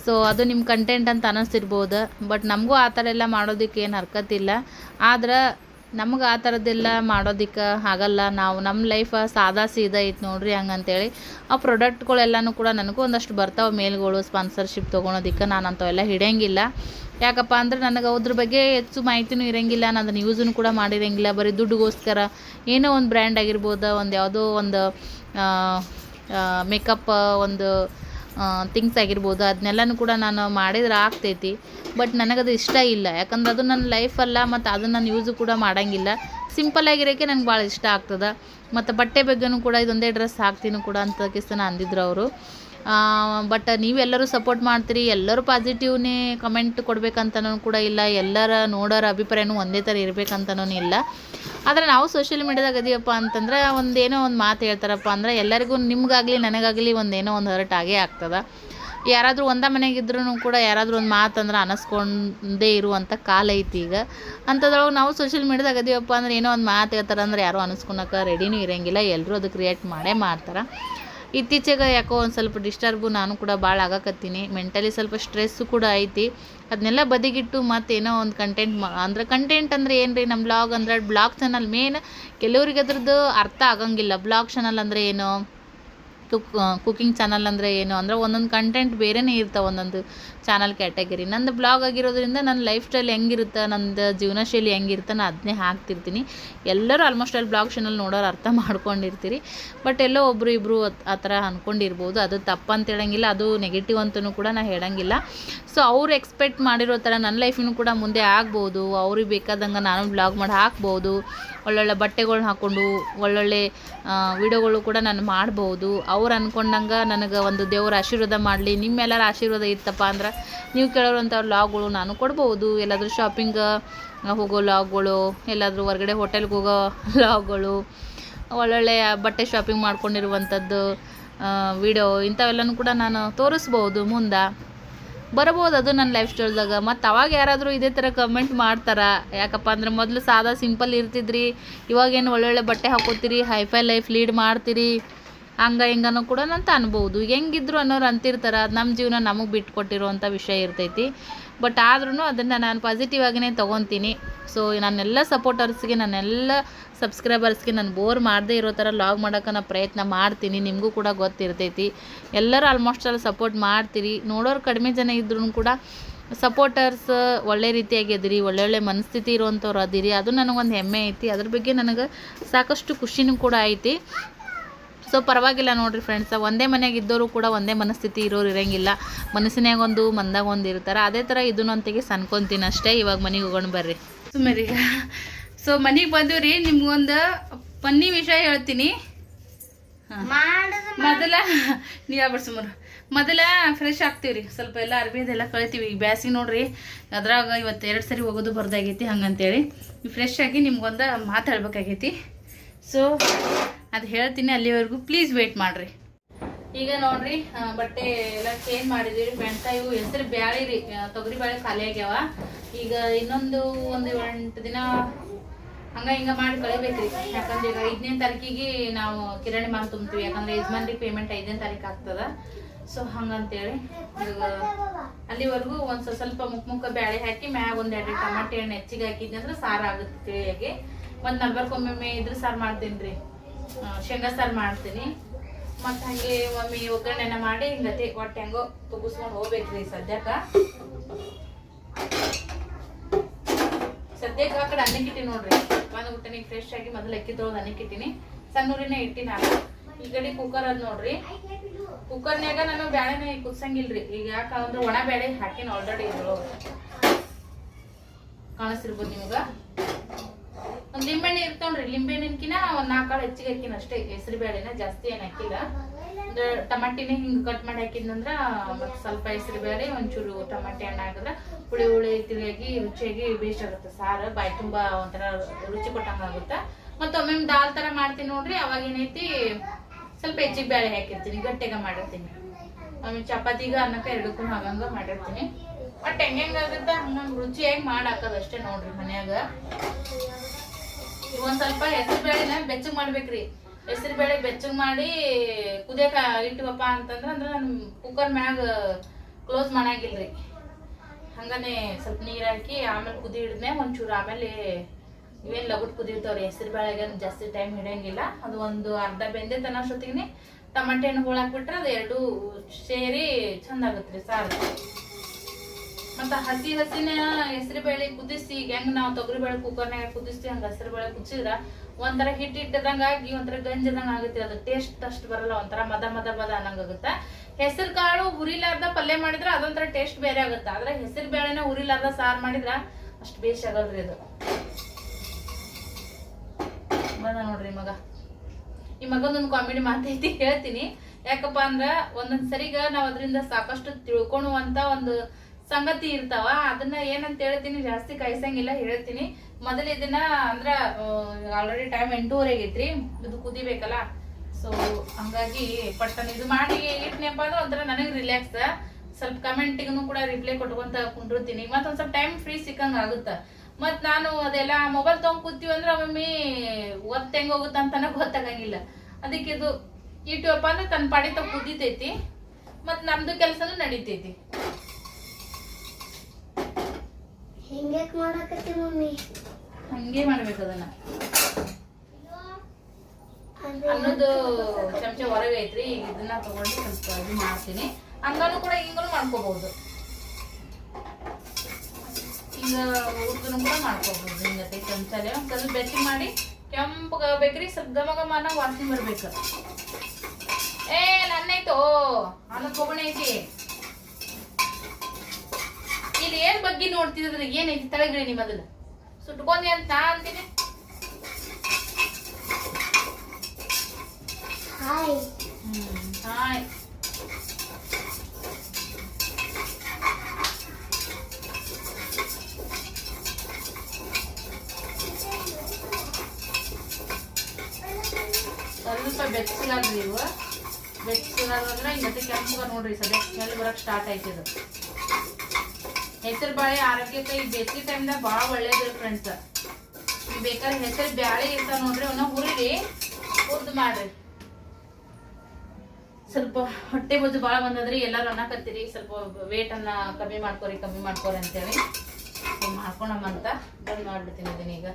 ಸೊ ಅದು ನಿಮ್ಮ ಕಂಟೆಂಟ್ ಅಂತ ಅನ್ನಿಸ್ತಿರ್ಬೋದು ಬಟ್ ನಮಗೂ ಆ ಥರ ಎಲ್ಲ ಮಾಡೋದಕ್ಕೆ ಏನು ಹರ್ಕತ್ತಿಲ್ಲ ಆದ್ರೆ ನಮ್ಗೆ ಆ ಥರದ್ದೆಲ್ಲ ಮಾಡೋದಕ್ಕೆ ಆಗಲ್ಲ. ನಾವು ನಮ್ಮ ಲೈಫ ಸಾದಾ ಸೀದಾ ಐತೆ ನೋಡ್ರಿ ಹಂಗಂತೇಳಿ. ಆ ಪ್ರಾಡಕ್ಟ್ಗಳೆಲ್ಲನೂ ಕೂಡ ನನಗೂ ಒಂದಷ್ಟು ಬರ್ತಾವೆ ಮೇಲ್ಗಳು ಸ್ಪಾನ್ಸರ್ಶಿಪ್ ತೊಗೊಳೋದಕ್ಕೆ. ನಾನು ಅಂಥವೆಲ್ಲ ಹಿಡಿಯಂಗಿಲ್ಲ. ಯಾಕಪ್ಪ ಅಂದ್ರೆ ನನಗೆ ಅದ್ರ ಬಗ್ಗೆ ಹೆಚ್ಚು ಮಾಹಿತಿನೂ ಇರೋಂಗಿಲ್ಲ. ನಾನು ಅದನ್ನು ಯೂಸನ್ನು ಕೂಡ ಮಾಡಿರೋಂಗಿಲ್ಲ. ಬರೀ ದುಡ್ಡುಗೋಸ್ಕರ ಏನೋ ಒಂದು ಬ್ರ್ಯಾಂಡ್ ಆಗಿರ್ಬೋದು. ಒಂದು ಯಾವುದೋ ಒಂದು ಮೇಕಪ್ ಒಂದು ಥಿಂಗ್ಸ್ ಆಗಿರ್ಬೋದು ಅದನ್ನೆಲ್ಲನೂ ಕೂಡ ನಾನು ಮಾಡಿದ್ರೆ ಆಗ್ತೈತಿ. ಬಟ್ ನನಗದು ಇಷ್ಟ ಇಲ್ಲ. ಯಾಕಂದ್ರೆ ಅದು ನನ್ನ ಲೈಫಲ್ಲ ಮತ್ತು ಅದನ್ನು ನಾನು ಯೂಸು ಕೂಡ ಮಾಡೋಂಗಿಲ್ಲ. ಸಿಂಪಲ್ ಆಗಿರೋಕ್ಕೆ ನಂಗೆ ಭಾಳ ಇಷ್ಟ ಆಗ್ತದೆ. ಮತ್ತು ಬಟ್ಟೆ ಬಗ್ಗೆನೂ ಕೂಡ ಇದೊಂದೇ ಡ್ರೆಸ್ ಹಾಕ್ತೀನಿ ಕೂಡ ಅಂತ ಕಿಸ್ತನ ಅಂದಿದ್ರು ಅವರು. ಬಟ್ ನೀವೆಲ್ಲರೂ ಸಪೋರ್ಟ್ ಮಾಡ್ತೀರಿ, ಎಲ್ಲರೂ ಪಾಸಿಟಿವ್ನೇ ಕಮೆಂಟ್ ಕೊಡ್ಬೇಕಂತನೂ ಕೂಡ ಇಲ್ಲ, ಎಲ್ಲರ ನೋಡೋರ ಅಭಿಪ್ರಾಯನೂ ಒಂದೇ ಥರ ಇರಬೇಕಂತನೂ ಇಲ್ಲ. ಆದರೆ ನಾವು ಸೋಷಿಯಲ್ ಮೀಡ್ಯಾದಾಗ ಅದೀವಪ್ಪ ಅಂತಂದ್ರೆ ಒಂದೇನೋ ಒಂದು ಮಾತು ಹೇಳ್ತಾರಪ್ಪ ಅಂದ್ರೆ, ಎಲ್ಲರಿಗೂ ನಿಮ್ಗಾಗಲಿ ನನಗಾಗಲಿ ಒಂದೇನೋ ಒಂದು ಹರ್ಟ್ ಆಗೇ ಆಗ್ತದೆ. ಯಾರಾದರೂ ಒಂದ ಮನೆಗಿದ್ರೂ ಕೂಡ ಯಾರಾದರೂ ಒಂದು ಮಾತಂದ್ರೆ ಅನಿಸ್ಕೊಂಡೇ ಇರುವಂಥ ಕಾಲ ಐತಿ ಈಗ. ಅಂಥದ್ರೊಳಗೆ ನಾವು ಸೋಷಿಯಲ್ ಮೀಡ್ಯಾದಾಗ ಅದೀವಪ್ಪ ಅಂದ್ರೆ ಏನೋ ಒಂದು ಮಾತು ಹೇಳ್ತಾರೆ ಅಂದ್ರೆ ಯಾರೂ ಅನಿಸ್ಕೊಳಕ್ಕೆ ರೆಡಿನೂ ಇರೋಂಗಿಲ್ಲ ಎಲ್ಲರೂ ಅದಕ್ಕೆ ಕ್ರಿಯೇಟ್ ಮಾಡೇ ಮಾಡ್ತಾರೆ. ಇತ್ತೀಚೆಗೆ ಯಾಕೋ ಒಂದು ಸ್ವಲ್ಪ ಡಿಸ್ಟರ್ಬು ನಾನು ಕೂಡ ಭಾಳ ಆಗಕತ್ತೀನಿ. ಮೆಂಟಲಿ ಸ್ವಲ್ಪ ಸ್ಟ್ರೆಸ್ಸು ಕೂಡ ಐತಿ. ಅದನ್ನೆಲ್ಲ ಬದಿಗಿಟ್ಟು ಮತ್ತೇನೋ ಒಂದು ಕಂಟೆಂಟ್ ಮಾ ಅಂದ್ರೆ ಕಂಟೆಂಟ್ ಅಂದರೆ ಏನು ರೀ ನಮ್ಮ ಬ್ಲಾಗ್ ಅಂದ್ರೆ ಬ್ಲಾಗ್ ಚಾನಲ್ ಮೇನ್ ಕೆಲವ್ರಿಗೆ ಅದ್ರದ್ದು ಅರ್ಥ ಆಗಂಗಿಲ್ಲ. ಬ್ಲಾಗ್ ಚಾನಲ್ ಅಂದರೆ ಏನು? ಕುಕ್ ಕುಕಿಂಗ್ ಚಾನಲ್ ಅಂದರೆ ಏನು? ಅಂದರೆ ಒಂದೊಂದು ಕಂಟೆಂಟ್ ಬೇರೆನೇ ಇರ್ತಾವೆ ಒಂದೊಂದು. Channel category. ನಂದು ಬ್ಲಾಗ್ ಆಗಿರೋದ್ರಿಂದ ನನ್ನ ಲೈಫ್ ಸ್ಟೈಲ್ ಹೆಂಗಿರುತ್ತೆ, ನಂದು ಜೀವನ ಶೈಲಿ ಹೆಂಗಿರುತ್ತೆ ನಾನು ಅದನ್ನೇ ಹಾಕ್ತಿರ್ತೀನಿ. ಎಲ್ಲರೂ ಆಲ್ಮೋಸ್ಟ್ ಅಲ್ಲಿ ಬ್ಲಾಗ್ ಚಾನಲ್ ನೋಡೋರು ಅರ್ಥ ಮಾಡ್ಕೊಂಡಿರ್ತೀರಿ. ಬಟ್ ಎಲ್ಲೋ ಒಬ್ಬರು ಇಬ್ಬರು ಆ ಥರ ಅಂದ್ಕೊಂಡಿರ್ಬೋದು ಅದು ತಪ್ಪಂತ ಹೇಳಂಗಿಲ್ಲ, ಅದು ನೆಗೆಟಿವ್ ಅಂತಲೂ ಕೂಡ ನಾನು ಹೇಳಂಗಿಲ್ಲ. ಸೊ ಅವ್ರು ಎಕ್ಸ್ಪೆಕ್ಟ್ ಮಾಡಿರೋ ಥರ ನನ್ನ ಲೈಫಿನೂ ಕೂಡ ಮುಂದೆ ಆಗ್ಬೋದು. ಅವ್ರಿಗೆ ಬೇಕಾದಂಗೆ ನಾನು ಬ್ಲಾಗ್ ಮಾಡಿ ಹಾಕ್ಬೋದು. ಒಳ್ಳೊಳ್ಳೆ ಬಟ್ಟೆಗಳ್ನ ಹಾಕ್ಕೊಂಡು ಒಳ್ಳೊಳ್ಳೆ ವಿಡಿಯೋಗಳು ಕೂಡ ನಾನು ಮಾಡ್ಬೋದು. ಅವ್ರು ಅಂದ್ಕೊಂಡಂಗೆ ನನಗೆ ಒಂದು ದೇವರ ಆಶೀರ್ವಾದ ಮಾಡಲಿ. ನಿಮ್ಮೆಲ್ಲರ ಆಶೀರ್ವಾದ ಇತ್ತಪ್ಪ ಅಂದ್ರೆ ನೀವು ಕೇಳೋರಂಥ ಲಾಗ್ಗಳು ನಾನು ಕೊಡ್ಬೋದು. ಎಲ್ಲಾದರೂ ಶಾಪಿಂಗ್ ಹೋಗೋ ಲಾಗ್ಗಳು, ಎಲ್ಲಾದರೂ ಹೊರಗಡೆ ಹೋಟೆಲ್ಗೆ ಹೋಗೋ ಲಾಗ್ಗಳು, ಒಳ್ಳೊಳ್ಳೆ ಬಟ್ಟೆ ಶಾಪಿಂಗ್ ಮಾಡ್ಕೊಂಡಿರುವಂಥದ್ದು ವಿಡಿಯೋ ಇಂಥವೆಲ್ಲನೂ ಕೂಡ ನಾನು ತೋರಿಸ್ಬೋದು ಮುಂದೆ. ಬರ್ಬೋದು ಅದು ನನ್ನ ಲೈಫ್ ಸ್ಟೈಲ್ದಾಗ ಮತ್ತು ಅವಾಗ ಯಾರಾದರೂ ಇದೇ ಥರ ಕಮೆಂಟ್ ಮಾಡ್ತಾರೆ. ಯಾಕಪ್ಪ ಅಂದ್ರೆ ಮೊದಲು ಸಾದಾ ಸಿಂಪಲ್ ಇರ್ತಿದ್ರಿ. ಇವಾಗೇನು ಒಳ್ಳೊಳ್ಳೆ ಬಟ್ಟೆ ಹಾಕೋತೀರಿ ಹೈಫೈ ಲೈಫ್ ಲೀಡ್ ಮಾಡ್ತೀರಿ. ಹಂಗ ಹಿಂಗನೂ ಕೂಡ ಅಂತ ಅನ್ಬೋದು. ಹೆಂಗಿದ್ರು ಅನ್ನೋರು ಅಂತಿರ್ತಾರ, ಅದು ನಮ್ಮ ಜೀವನ ನಮಗೆ ಬಿಟ್ಟು ಕೊಟ್ಟಿರುವಂಥ ವಿಷಯ ಇರ್ತೈತಿ. ಬಟ್ ಆದ್ರೂ ಅದನ್ನು ನಾನು ಪಾಸಿಟಿವ್ ಆಗಿನೇ ತೊಗೊತೀನಿ. ಸೊ ನನ್ನೆಲ್ಲ ಸಪೋರ್ಟರ್ಸ್ಗೆ ನನ್ನೆಲ್ಲ ಸಬ್ಸ್ಕ್ರೈಬರ್ಸ್ಗೆ ನಾನು ಬೋರ್ ಮಾಡದೇ ಇರೋ ಥರ ಲಾಗ್ ಮಾಡೋಕೆ ನಾನು ಪ್ರಯತ್ನ ಮಾಡ್ತೀನಿ. ನಿಮಗೂ ಕೂಡ ಗೊತ್ತಿರ್ತೈತಿ. ಎಲ್ಲರೂ ಆಲ್ಮೋಸ್ಟ್ ಅಲ್ಲಿ ಸಪೋರ್ಟ್ ಮಾಡ್ತೀರಿ. ನೋಡೋರು ಕಡಿಮೆ ಜನ ಇದ್ರೂ ಕೂಡ ಸಪೋರ್ಟರ್ಸ್ ಒಳ್ಳೆ ರೀತಿಯಾಗಿ ಅದಿರಿ ಒಳ್ಳೊಳ್ಳೆ ಮನಸ್ಥಿತಿ ಇರುವಂಥವ್ರು ಅದಿರಿ. ಅದು ನನಗೊಂದು ಹೆಮ್ಮೆ ಐತಿ. ಅದ್ರ ಬಗ್ಗೆ ನನಗೆ ಸಾಕಷ್ಟು ಖುಷಿನೂ ಕೂಡ ಐತಿ. ಸೊ ಪರವಾಗಿಲ್ಲ ನೋಡಿರಿ ಫ್ರೆಂಡ್ಸ್ ಒಂದೇ ಮನೆಯಾಗ ಇದ್ದವರು ಕೂಡ ಒಂದೇ ಮನಸ್ಥಿತಿ ಇರೋರು ಇರಂಗಿಲ್ಲ. ಮನಸ್ಸಿನಾಗ ಒಂದು ಮಂದಾಗ ಒಂದು ಇರ್ತಾರೆ. ಅದೇ ಥರ ಇದನ್ನು ಅಂತಿಗೆ ಸನ್ಕೊಂತೀನಿ ಅಷ್ಟೇ. ಇವಾಗ ಮನೆಗೆ ಹೋಗೋಣ ಬರ್ರಿ. ಸುಮ್ಮನೆ ಸೊ ಮನೆಗೆ ರೀ ನಿಮ್ಗೊಂದು ಪನ್ನಿ ವಿಷಯ ಹೇಳ್ತೀನಿ. ಮೊದಲ ನೀರು ಆಗ್ಬಿಡ್ ಸುಮಾರು ಮೊದಲ ಫ್ರೆಶ್ ಆಗ್ತೀವ್ರಿ. ಸ್ವಲ್ಪ ಎಲ್ಲ ಅರ್ಬಿ ಅದೆಲ್ಲ ಕಳಿತೀವಿ. ಈಗ ಬ್ಯಾಸಿಗೆ ನೋಡ್ರಿ. ಅದ್ರಾಗ ಇವತ್ತು ಎರಡು ಸರಿ ಹೋಗೋದು ಬರ್ದಾಗೈತಿ ಹಂಗಂತೇಳಿ. ಫ್ರೆಶ್ ಆಗಿ ನಿಮ್ಗೊಂದು ಮಾತಾಡ್ಬೇಕಾಗೈತಿ ಹೇಳ್ಬೇಕಾಗೈತಿ. ಸೊ ಅದು ಹೇಳ್ತೀನಿ ಅಲ್ಲಿವರೆಗೂ. ಪ್ಲೀಸ್ ವೇಟ್ ಮಾಡಿರಿ. ಈಗ ನೋಡ್ರಿ ಬಟ್ಟೆ ಎಲ್ಲ ಚೇಂಜ್ ಮಾಡಿದೀವಿ ಮೆಣಸಾಯಿ ಇವು ಹೆಸರು ಬ್ಯಾಳಿ ರೀ ತೊಗರಿ ಬ್ಯಾಳೆ ಖಾಲಿ ಆಗ್ಯಾವ. ಈಗ ಇನ್ನೊಂದು ಒಂದು ಎಂಟು ದಿನ ಹಂಗ ಹಿಂಗ ಮಾಡಿ ಕಳಿಬೇಕ್ರಿ. ಯಾಕಂದ್ರೆ ಈಗ ಐದನೇ ತಾರೀಕಿಗೆ ನಾವು ಕಿರಾಣಿ ಮಾಲ್ ತುಂಬ್ತೀವಿ. ಯಾಕಂದ್ರೆ ಯಜಮಾನ್ರಿಗೆ ಪೇಮೆಂಟ್ ಐದನೇ ತಾರೀಕು ಆಗ್ತದ. ಸೊ ಹಂಗಂತೇಳಿ ಈಗ ಅಲ್ಲಿವರೆಗೂ ಒಂದು ಸ್ವಲ್ಪ ಮುಖ ಮುಖ ಬ್ಯಾಳೆ ಹಾಕಿ ಮ್ಯಾಗ ಒಂದೆರಡು ಟಮಾಟೆ ಹಣ್ಣು ಹೆಚ್ಚಿಗೆ ಹಾಕಿದ್ನಂದ್ರೆ ಸಾರು ಆಗುತ್ತೆ ತಿಳಿಯಾಗಿ ಒಂದ್ ನಲ್ವರ್ಕೊಮ್ಮೆ ಇದ್ರ ಸಾರು ಮಾಡ್ತೀನಿ ಶೇಂಗಾ ಸಾರು ಮಾಡ್ತೀನಿ. ಮತ್ತು ಹಂಗೆ ಒಮ್ಮೆ ಒಗ್ಗರಣೆನ ಮಾಡಿ ಹಿಂಗತಿ ಒಟ್ಟು ಹೆಂಗೋ ತುಗಿಸ್ಕೊಂಡು ಹೋಗ್ಬೇಕ್ರಿ ಸದ್ಯಕ್ಕ. ಸದ್ಯಕ್ಕೆ ಆ ಕಡೆ ಅನ್ನಕ್ಕೆ ಇಟ್ಟಿನಿ ನೋಡ್ರಿ. ಒಂದು ಊಟನಿಗೆ ಫ್ರೆಶ್ ಆಗಿ ಮೊದಲು ಅಕ್ಕಿ ತೊಳೆದು ಅನ್ನಕ್ಕೆ ಇಟ್ಟಿನಿ ಸಣ್ಣೂರಿನ ಇಟ್ಟಿನ ಈ ಕಡೆ ಕುಕ್ಕರ್ ಅದ್ ನೋಡ್ರಿ. ಕುಕ್ಕರ್ನ್ಯಾಗ ನಾನು ಬ್ಯಾಳೆನ ಕುದ್ಸಂಗಿಲ್ರಿ. ಈಗ ಯಾಕಂದ್ರೆ ಒಣ ಬ್ಯಾಳೆ ಹಾಕಿನ ಆಲ್ರೆಡಿ ಇದ್ರೊಳಗೆ. ಕಾಣಿಸ್ತಿರ್ಬೋದು ನಿಮ್ಗ? ಒಂದ್ ಲಿಂಬೆಣ್ಣೆ ಇರ್ತಾವ್ರಿ ಲಿಂಬೆಹಣ್ಣಿನ್ಕಿನ ಒಂದ್ ನಾಲ್ಕಾಳು ಹೆಚ್ಚಿಗೆ ಹಾಕಿನ ಅಷ್ಟೇ. ಹೆಸರು ಬೇಳೆನ ಜಾಸ್ತಿ ಏನ್ ಹಾಕಿಲ್ಲ. ಅಂದ್ರೆ ಟಮಾಟಿನ ಹಿಂಗ್ ಕಟ್ ಮಾಡಿ ಹಾಕಿದ್ನಂದ್ರ ಮತ್ ಸ್ವಲ್ಪ ಹೆಸರು ಬೇಳೆ, ಒಂಚೂರು ಟಮಾಟಿ ಹಣ್ಣು ಹಾಕಿದ್ರೆ ಹುಳಿ ಹುಳಿ, ತಿಳಿಯಾಗಿ, ರುಚಿಯಾಗಿ ಬೇಸ್ಟ್ ಆಗುತ್ತೆ. ಸಾರು ಬಾಯಿ ತುಂಬಾ ಒಂಥರ ರುಚಿ ಕೊಟ್ಟಂಗ ಆಗುತ್ತೆ. ಮತ್ತ ಒಮ್ಮೆ ದಾಲ್ ತರ ಮಾಡ್ತೀನಿ ನೋಡ್ರಿ. ಅವಾಗ ಏನೈತಿ, ಸ್ವಲ್ಪ ಹೆಚ್ಚಿಗೆ ಬೇಳೆ ಹಾಕಿರ್ತೀನಿ. ಗಟ್ಟಿಗ ಮಾಡಿರ್ತೀನಿ. ಆಮೇಲೆ ಚಪಾತಿಗ ಅನ್ನಕ್ಕ ಎರಡಕ್ಕೂ ಹಾಗಂಗ ಮಾಡಿರ್ತೀನಿ. ಬಟ್ ಹೆಂಗಾಗುತ್ತೆ ಹಂಗಂಗ್ ರುಚಿಯಾಗಿ ಮಾಡಾಕದಷ್ಟೇ ನೋಡ್ರಿ ಮನ್ಯಾಗ. ಒಂದ್ ಸ್ವಲ್ಪ ಹೆಸರು ಬೇಳೆನ ಬೆಚ್ಚಗ್ ಮಾಡ್ಬೇಕ್ರಿ. ಹೆಸರು ಬೇಳೆ ಬೆಚ್ಚಗ್ ಮಾಡಿ ಕುದಿಯಕ ಇಟ್ವಪ್ಪ ಅಂತಂದ್ರ ಅಂದ್ರ ನಮ್ ಕುಕ್ಕರ್ ಮ್ಯಾಗ ಕ್ಲೋಸ್ ಮಾಡಂಗಿಲ್ರಿ. ಹಂಗಾನೆ ಸ್ವಲ್ಪ ನೀರ್ ಹಾಕಿ ಆಮೇಲೆ ಕುದಿ ಹಿಡಿದ್ನೆ ಒಂಚೂರು ಆಮೇಲೆ ಇವೇನ್ ಲಗುಟ್ ಕುದಿರ್ತಾವ್ರಿ ಹೆಸರು ಬೇಳೆಗೆ ಜಾಸ್ತಿ ಟೈಮ್ ಹಿಡಿಯಂಗಿಲ್ಲ. ಅದು ಒಂದು ಅರ್ಧ ಬೆಂದೆ ತನ್ನಷ್ಟೊತ್ತಿಗೆ ಟಮಾಟೆ ಹಣ್ಣು ಹೋಳಾಕ್ಬಿಟ್ರೆ ಅದು ಎರಡು ಸೇರಿ ಚಂದ ಆಗತ್ರಿ ಸಾರು. ಮತ್ತ ಹಸಿ ಹಸಿನ ಹೆಸರು ಬೇಳೆ ಕುದಿಸಿ ಹೆಂಗ್ ನಾವು ತೊಗರಿ ಬೇಳೆ ಕುಕ್ಕರ್ನಾಗ ಕುದಿಸಿ, ಹಂಗ ಹೆಸರುಬೇಳೆ ಬೇಳೆ ಕುದಿಸಿದ್ರ ಒಂಥರ ಹಿಟ್ ಹಿಟ್ಟದಂಗ ಆಗಿ, ಒಂಥರ ಗಂಜದಂಗ ಆಗುತ್ತೆ. ಅದು ಟೇಸ್ಟ್ ಅಷ್ಟು ಬರಲ್ಲ, ಒಂಥರ ಮದ ಮದ ಮದ ಅನ್ನಂಗ ಆಗುತ್ತ. ಹೆಸರು ಕಾಳು ಹುರಿಲಾರ್ದ ಪಲ್ಯ ಮಾಡಿದ್ರ ಅದೊಂಥರ ಟೇಸ್ಟ್ ಬೇರೆ ಆಗುತ್ತೆ. ಆದ್ರೆ ಹೆಸರು ಬೇಳೆನ ಹುರಿಲಾರ್ದ ಸಾರ್ ಮಾಡಿದ್ರ ಅಷ್ಟು ಬೇಷ್ ಆಗಲ್ರಿ ಅದು. ಬಂದ ನೋಡ್ರಿ ಮಗ. ಈ ಮಗಂದೊಂದು ಕಾಮಿಡಿ ಮಾತೈತಿ ಹೇಳ್ತೀನಿ. ಯಾಕಪ್ಪ ಅಂದ್ರ ಒಂದೊಂದ್ ಸರಿಗ ನಾವ್ ಅದರಿಂದ ಸಾಕಷ್ಟು ತಿಳ್ಕೊಳುವಂತ ಒಂದು ಸಂಗತಿ ಇರ್ತಾವ, ಅದನ್ನ ಏನಂತ ಹೇಳ್ತೀನಿ, ಜಾಸ್ತಿ ಕಾಯಿಸಂಗಿಲ್ಲ, ಹೇಳ್ತೀನಿ. ಮೊದಲ ಇದನ್ನ ಅಂದ್ರ ಆಲ್ರೆಡಿ ಟೈಮ್ ಎಂಟೂವರೆ ಆಗೈತ್ರಿ ಇದು ಕುದಿಬೇಕಲ್ಲ. ಸೊ ಹಂಗಾಗಿ ಪಟ್ಟನ್ ಇದು ಮಾಡಿ ಇಟ್ನಪ್ಪ ಅಂದ್ರೆ ಒಂಥರ ನನಗೆ ರಿಲ್ಯಾಕ್ಸ್ ಸ್ವಲ್ಪ ಕಮೆಂಟಿಗೂ ಕೂಡ ರಿಪ್ಲೈ ಕೊಟ್ಕೊಂತ ಕುಂಡಿರ್ತೀನಿ. ಮತ್ತೊಂದ್ ಸ್ವಲ್ಪ ಟೈಮ್ ಫ್ರೀ ಸಿಕ್ಕಂಗ ಆಗುತ್ತ. ಮತ್ ನಾನು ಅದೆಲ್ಲ ಮೊಬೈಲ್ ತಗೊಂಡ್ ಕೂತೀವಿ ಅಂದ್ರೆ ಒಮ್ಮೆ ಒತ್ತ ಹೆಂಗ್ ಹೋಗುತ್ತ ಅಂತಾನ ಗೊತ್ತಾಗಂಗಿಲ್ಲ. ಅದಕ್ಕೆ ಇದು ಇಟ್ವಪ್ಪ ಅಂದ್ರೆ ತನ್ನ ಪಾಡಿ ತಾವ್ ಕುದಿತೈತಿ. ಮತ್ ನಮ್ದು ಕೆಲಸನೂ ನಡೀತೈತಿ. ಹಿಂಗ್ಯಾಕ್ ಮಾಡಕತ್ತಿ ಮಮ್ಮಿ? ಹಂಗೆ ಮಾಡ್ಬೇಕು ಅದನ್ನ. ಅದೇ ಅನ್ನೋದು ಚಮಚ ಹೊರಗೆ ಐತ್ರಿ ಈಗ ಇದನ್ನ ತಗೊಂಡು ಸ್ವಲ್ಪ ಇದು ಮಾಡ್ತೀನಿ. ಹಂಗಾನು ಕೂಡ ಹಿಂಗನು ಮಾಡ್ಕೋಬಹುದು ಹಿಂಗ ಉದ್ದನು ಕೂಡ ಮಾಡ್ಕೋಬಹುದು ಹಿಂಗತೆ ಚಮಚಲೆ ಒಂದ್ ಸ್ವಲ್ಪ ಬೆಚ್ಚಗೆ ಮಾಡಿ ಕೆಂಪಗಾಗ್ಬೇಕ್ರಿ ಸ್ವಲ್ಪ ಅನ್ನೋ ವಾಸನೆ ಬರ್ಬೇಕು. ಏ ನನ್ನೈತೋ ಅನ್ನ ಕೊಬ್ಬಣಿ ಐತಿ. ಏನ್ ಬಗ್ಗೆ ನೋಡ್ತಿದ್ರೆ ಏನೈತಿ ತಳಗಿಳಿ ನಿಮ್ಮ ಅದನ್ನ? ಸುಟ್ಕೊಂಡಿ ಅಂತ ನಾ ಅಂತೀನಿ. ಹಾಯ್. ಬೆಚ್ಚಿಲ್ಲ ಹಾಯ್. ಸ್ವಲ್ಪ ಬೆಚ್ಚಗಾಗ್ರಿ ನೀವು ಬೆಚ್ಚಗಾದ್ರೆ ಹಿಂಗತ್ತೆ ಕೆಂಪಗ ನೋಡ್ರಿ ಸದ್ಯ ಸ್ಮೆಲ್ ಬರಕ್ ಸ್ಟಾರ್ಟ್ ಆಯ್ತಿದು ಹೆಸರು ಬಾಳೆ ಆರೋಗ್ಯಕ್ಕೆ ಈ ಬೇಸಿಗೆ ಟೈಮ್ದಾಗ ಭಾಳ ಒಳ್ಳೇದು ಫ್ರೆಂಡ್ಸ್ ಬೇಕಾದ್ರೆ ಹೆಸರು ಬ್ಯಾಳೆ ಇರ್ತಾವ ನೋಡ್ರಿ ಅವನ್ನ ಹುರಿರಿ, ಉದ್ದು ಮಾಡ್ರಿ. ಸ್ವಲ್ಪ ಹೊಟ್ಟೆ ಬೊಜ್ಜು ಭಾಳ ಬಂದದ್ರಿ, ಎಲ್ಲರೂ ಅನ್ನಕತ್ತೀರಿ ಸ್ವಲ್ಪ ವೇಟ್ ಅನ್ನ ಕಮ್ಮಿ ಮಾಡ್ಕೊರಿ ಕಮ್ಮಿ ಮಾಡ್ಕೊರಿ ಅಂತೇಳಿ. ಮಾಡ್ಕೊಳಮ್ಮಂತ ಬಂದ್ ಮಾಡ್ಬಿಡ್ತೀನಿ ಅದನ್ನ ಈಗ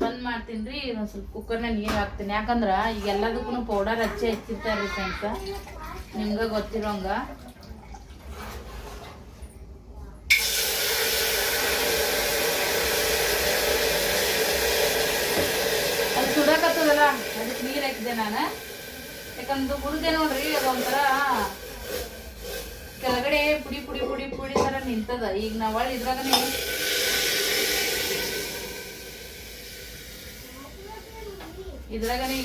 ಬಂದ್ ಮಾಡ್ತೀನಿ ರೀ ಒಂದು ಸ್ವಲ್ಪ ಕುಕ್ಕರ್ನ ನೀರು ಹಾಕ್ತೀನಿ. ಯಾಕಂದ್ರೆ ಈಗ ಎಲ್ಲದಕ್ಕೂ ಪೌಡರ್ ಹಚ್ಚಿ ಹಚ್ಚಿರ್ತಾರೆ ರೀ ಫ್ರೆಂಡ್ಸ್ ನಿಮ್ಗೆ ಗೊತ್ತಿರೋಂಗ. ಅದು ಸುಡಕತ್ತದಲ್ಲ? ಅದಕ್ಕೆ ನೀರು ಹಾಕಿದೆ ನಾನು. ಯಾಕಂದ್ರೆ ಹುಡುಗೆ ನೋಡ್ರಿ ಅದೊಂಥರ ಕೆಳಗಡೆ ಪುಡಿ ಪುಡಿ ಪುಡಿ ಪುಡಿ ಥರ ನಿಂತದ. ಈಗ ನಾವು ಇದ್ರಾಗ ಇದ್ರಾಗನೇ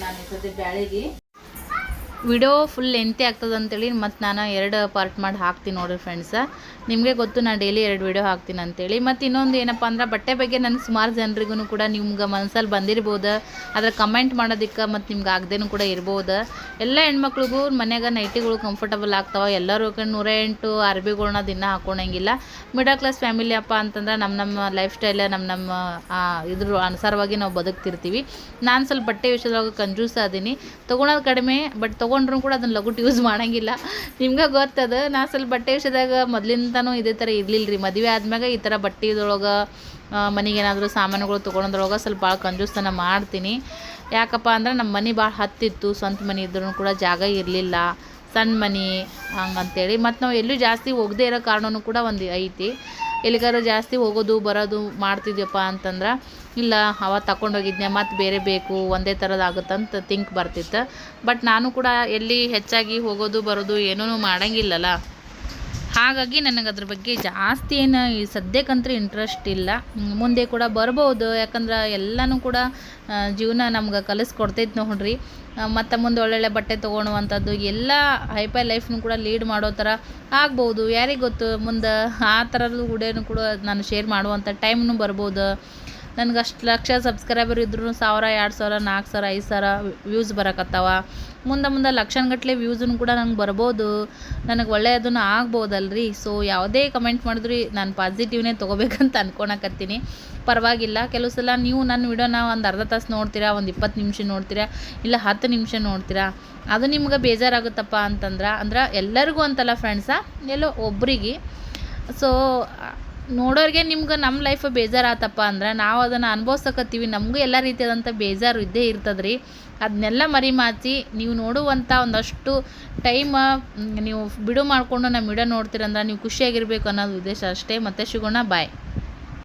ನಾನು ಸದ್ಯ ವಿಡಿಯೋ ಫುಲ್ ಎಂತಿ ಆಗ್ತದೆ ಅಂತೇಳಿ ಮತ್ತು ನಾನು ಎರಡು ಪಾರ್ಟ್ ಮಾಡಿ ಹಾಕ್ತೀನಿ ನೋಡಿರಿ ಫ್ರೆಂಡ್ಸ ನಿಮಗೆ ಗೊತ್ತು, ನಾನು ಡೈಲಿ ಎರಡು ವೀಡಿಯೋ ಹಾಕ್ತೀನಿ ಅಂತೇಳಿ. ಮತ್ತು ಇನ್ನೊಂದು ಏನಪ್ಪ ಅಂದ್ರೆ, ಬಟ್ಟೆ ಬಗ್ಗೆ ನನಗೆ ಸುಮಾರು ಜನರಿಗೂ ಕೂಡ ನಿಮ್ಗೆ ಮನಸ್ಸಲ್ಲಿ ಬಂದಿರ್ಬೋದು. ಅದರ ಕಮೆಂಟ್ ಮಾಡೋದಕ್ಕೆ ಮತ್ತು ನಿಮ್ಗೆ ಆಗದೇನು ಕೂಡ ಇರ್ಬೋದು. ಎಲ್ಲ ಹೆಣ್ಮಕ್ಳಿಗೂ ಮನೆಯಾಗ ನೈಟಿಗಳು ಕಂಫರ್ಟಬಲ್ ಆಗ್ತಾವೆ. ಎಲ್ಲರೂ ನೂರ ಎಂಟು ಅರ್ಬಿಗಳನ್ನ ದಿನ ಹಾಕೊಳಂಗಿಲ್ಲ ಮಿಡಲ್ ಕ್ಲಾಸ್ ಫ್ಯಾಮಿಲಿ ಅಪ್ಪ ಅಂತಂದ್ರೆ ನಮ್ಮ ನಮ್ಮ ಲೈಫ್ ಸ್ಟೈಲ ನಮ್ಮ ನಮ್ಮ ಇದ್ರ ಅನುಸಾರವಾಗಿ ನಾವು ಬದುಕ್ತಿರ್ತೀವಿ. ನಾನು ಸ್ವಲ್ಪ ಬಟ್ಟೆ ವಿಷಯದೊಳಗೆ ಕಂಜೂಸ್ ಆದೀನಿ ತೊಗೊಳೋದು ಕಡಿಮೆ ಬಟ್ ತೊಗೊಂಡ್ರು ಕೂಡ ಅದನ್ನು ಲಗುಟ್ ಯೂಸ್ ಮಾಡೋಂಗಿಲ್ಲ. ನಿಮ್ಗೆ ಗೊತ್ತದ, ನಾನು ಸ್ವಲ್ಪ ಬಟ್ಟೆ ವಿಷಯದಾಗ ಮೊದ್ಲಿಂದನೂ ಇದೇ ಥರ ಇರ್ಲಿಲ್ಲ ರೀ. ಮದುವೆ ಆದ್ಮ್ಯಾಗ ಈ ಥರ ಬಟ್ಟೆದೊಳಗೆ ಮನೆಗೆ ಏನಾದರೂ ಸಾಮಾನುಗಳು ತೊಗೊಳೋದ್ರೊಳಗೆ ಸ್ವಲ್ಪ ಭಾಳ ಕಂಜೂಸ್ತನ ಮಾಡ್ತೀನಿ. ಯಾಕಪ್ಪ ಅಂದ್ರೆ ನಮ್ಮ ಮನೆ ಭಾಳ ಹತ್ತಿತ್ತು, ಸ್ವಂತ ಮನೆ ಇದ್ರೂ ಕೂಡ ಜಾಗ ಇರಲಿಲ್ಲ. ಸಣ್ಣ ಮನೆ ಹಂಗಂತೇಳಿ. ಮತ್ತು ನಾವು ಎಲ್ಲೂ ಜಾಸ್ತಿ ಹೋಗದೇ ಇರೋ ಕಾರಣವೂ ಕೂಡ ಒಂದು ಐತಿ. ಎಲ್ಲಿಗಾರು ಜಾಸ್ತಿ ಹೋಗೋದು, ಬರೋದು ಮಾಡ್ತಿದ್ಯಪ್ಪ ಅಂತಂದ್ರೆ, ಇಲ್ಲ ಅವ ತಗೊಂಡೋಗಿದ್ನೆ ಮತ್ತು ಬೇರೆ ಬೇಕು, ಒಂದೇ ಥರದಾಗುತ್ತಂತ ಥಿಂಕ್ ಬರ್ತಿತ್ತು. ಬಟ್ ನಾನು ಕೂಡ ಎಲ್ಲಿ ಹೆಚ್ಚಾಗಿ ಹೋಗೋದು, ಬರೋದು ಏನೂ ಮಾಡಂಗಿಲ್ಲಲ್ಲ. ಹಾಗಾಗಿ ನನಗೆ ಅದ್ರ ಬಗ್ಗೆ ಜಾಸ್ತಿ ಏನು ಈ ಸದ್ಯಕ್ಕಂತೂ ಇಂಟ್ರೆಸ್ಟ್ ಇಲ್ಲ. ಮುಂದೆ ಕೂಡ ಬರ್ಬೋದು. ಯಾಕಂದ್ರೆ ಎಲ್ಲನೂ ಕೂಡ ಜೀವನ ನಮ್ಗೆ ಕಲಿಸ್ಕೊಡ್ತೈತೆ ನೋಡ್ರಿ. ಮತ್ತು ಮುಂದೆ ಒಳ್ಳೊಳ್ಳೆ ಬಟ್ಟೆ ತೊಗೊಳುವಂಥದ್ದು ಎಲ್ಲ ಹೈಪೈ ಲೈಫ್ನು ಕೂಡ ಲೀಡ್ ಮಾಡೋ ಥರ ಆಗ್ಬೋದು. ಯಾರಿಗೆ ಗೊತ್ತು? ಮುಂದೆ ಆ ಥರದ್ದು ಕೂಡ ಕೂಡ ನಾನು ಶೇರ್ ಮಾಡುವಂಥ ಟೈಮ್ನು ಬರ್ಬೋದು. ನನಗೆ ಅಷ್ಟು ಲಕ್ಷ ಸಬ್ಸ್ಕ್ರೈಬರ್ ಇದ್ರೂ ಸಾವಿರ, ಎರಡು ಸಾವಿರ ನಾಲ್ಕು ಸಾವಿರ, ಐದು ಸಾವಿರ ವ್ಯೂಸ್ ಬರಕತ್ತಾವ. ಮುಂದೆ ಮುಂದೆ ಲಕ್ಷಣಗಟ್ಟಲೆ ವ್ಯೂಸನ್ನು ಕೂಡ ನಂಗೆ ಬರ್ಬೋದು. ನನಗೆ ಒಳ್ಳೆಯದನ್ನು ಆಗ್ಬೋದಲ್ರಿ. ಸೊ ಯಾವುದೇ ಕಮೆಂಟ್ ಮಾಡಿದ್ರಿ ನಾನು ಪಾಸಿಟಿವ್ನೇ ತೊಗೋಬೇಕಂತ ಅನ್ಕೊಳಕತ್ತೀನಿ ಪರವಾಗಿಲ್ಲ. ಕೆಲವು ಸಲ ನೀವು ನನ್ನ ವಿಡಿಯೋನ ಒಂದು ಅರ್ಧ ತಾಸು ನೋಡ್ತೀರಾ, ಒಂದು ಇಪ್ಪತ್ತು ನಿಮಿಷ ನೋಡ್ತೀರಾ, ಇಲ್ಲ ಹತ್ತು ನಿಮಿಷ ನೋಡ್ತೀರಾ, ಅದು ನಿಮ್ಗೆ ಬೇಜಾರಾಗುತ್ತಪ್ಪ ಅಂತಂದ್ರೆ, ಅಂದ್ರೆ ಎಲ್ಲರಿಗೂ ಅಂತಲ್ಲ ಫ್ರೆಂಡ್ಸಾ ಎಲ್ಲೋ ಒಬ್ರಿಗೆ. ಸೊ ನೋಡೋರಿಗೆ ನಿಮ್ಗೆ ನಮ್ಮ ಲೈಫ್ ಬೇಜಾರಾತಪ್ಪ ಅಂದ್ರೆ ನಾವು ಅದನ್ನು ಅನುಭವಿಸಕತ್ತೀವಿ. ನಮಗೂ ಎಲ್ಲ ರೀತಿಯಾದಂಥ ಬೇಜಾರು ಇದ್ದೇ ಇರ್ತದೆ ರೀ ಅದನ್ನೆಲ್ಲ ಮರಿಮಾಚಿ ನೀವು ನೋಡುವಂಥ ಒಂದಷ್ಟು ಟೈಮ್ ನೀವು ಬಿಡು ಮಾಡಿಕೊಂಡು ನಮ್ಮ ವಿಡಿಯೋ ನೋಡ್ತೀರಂದ್ರೆ ನೀವು ಖುಷಿಯಾಗಿರ್ಬೇಕು ಅನ್ನೋದು ಉದ್ದೇಶ ಅಷ್ಟೇ. ಮತ್ತೆ ಸಿಗೋಣ ಬಾಯ್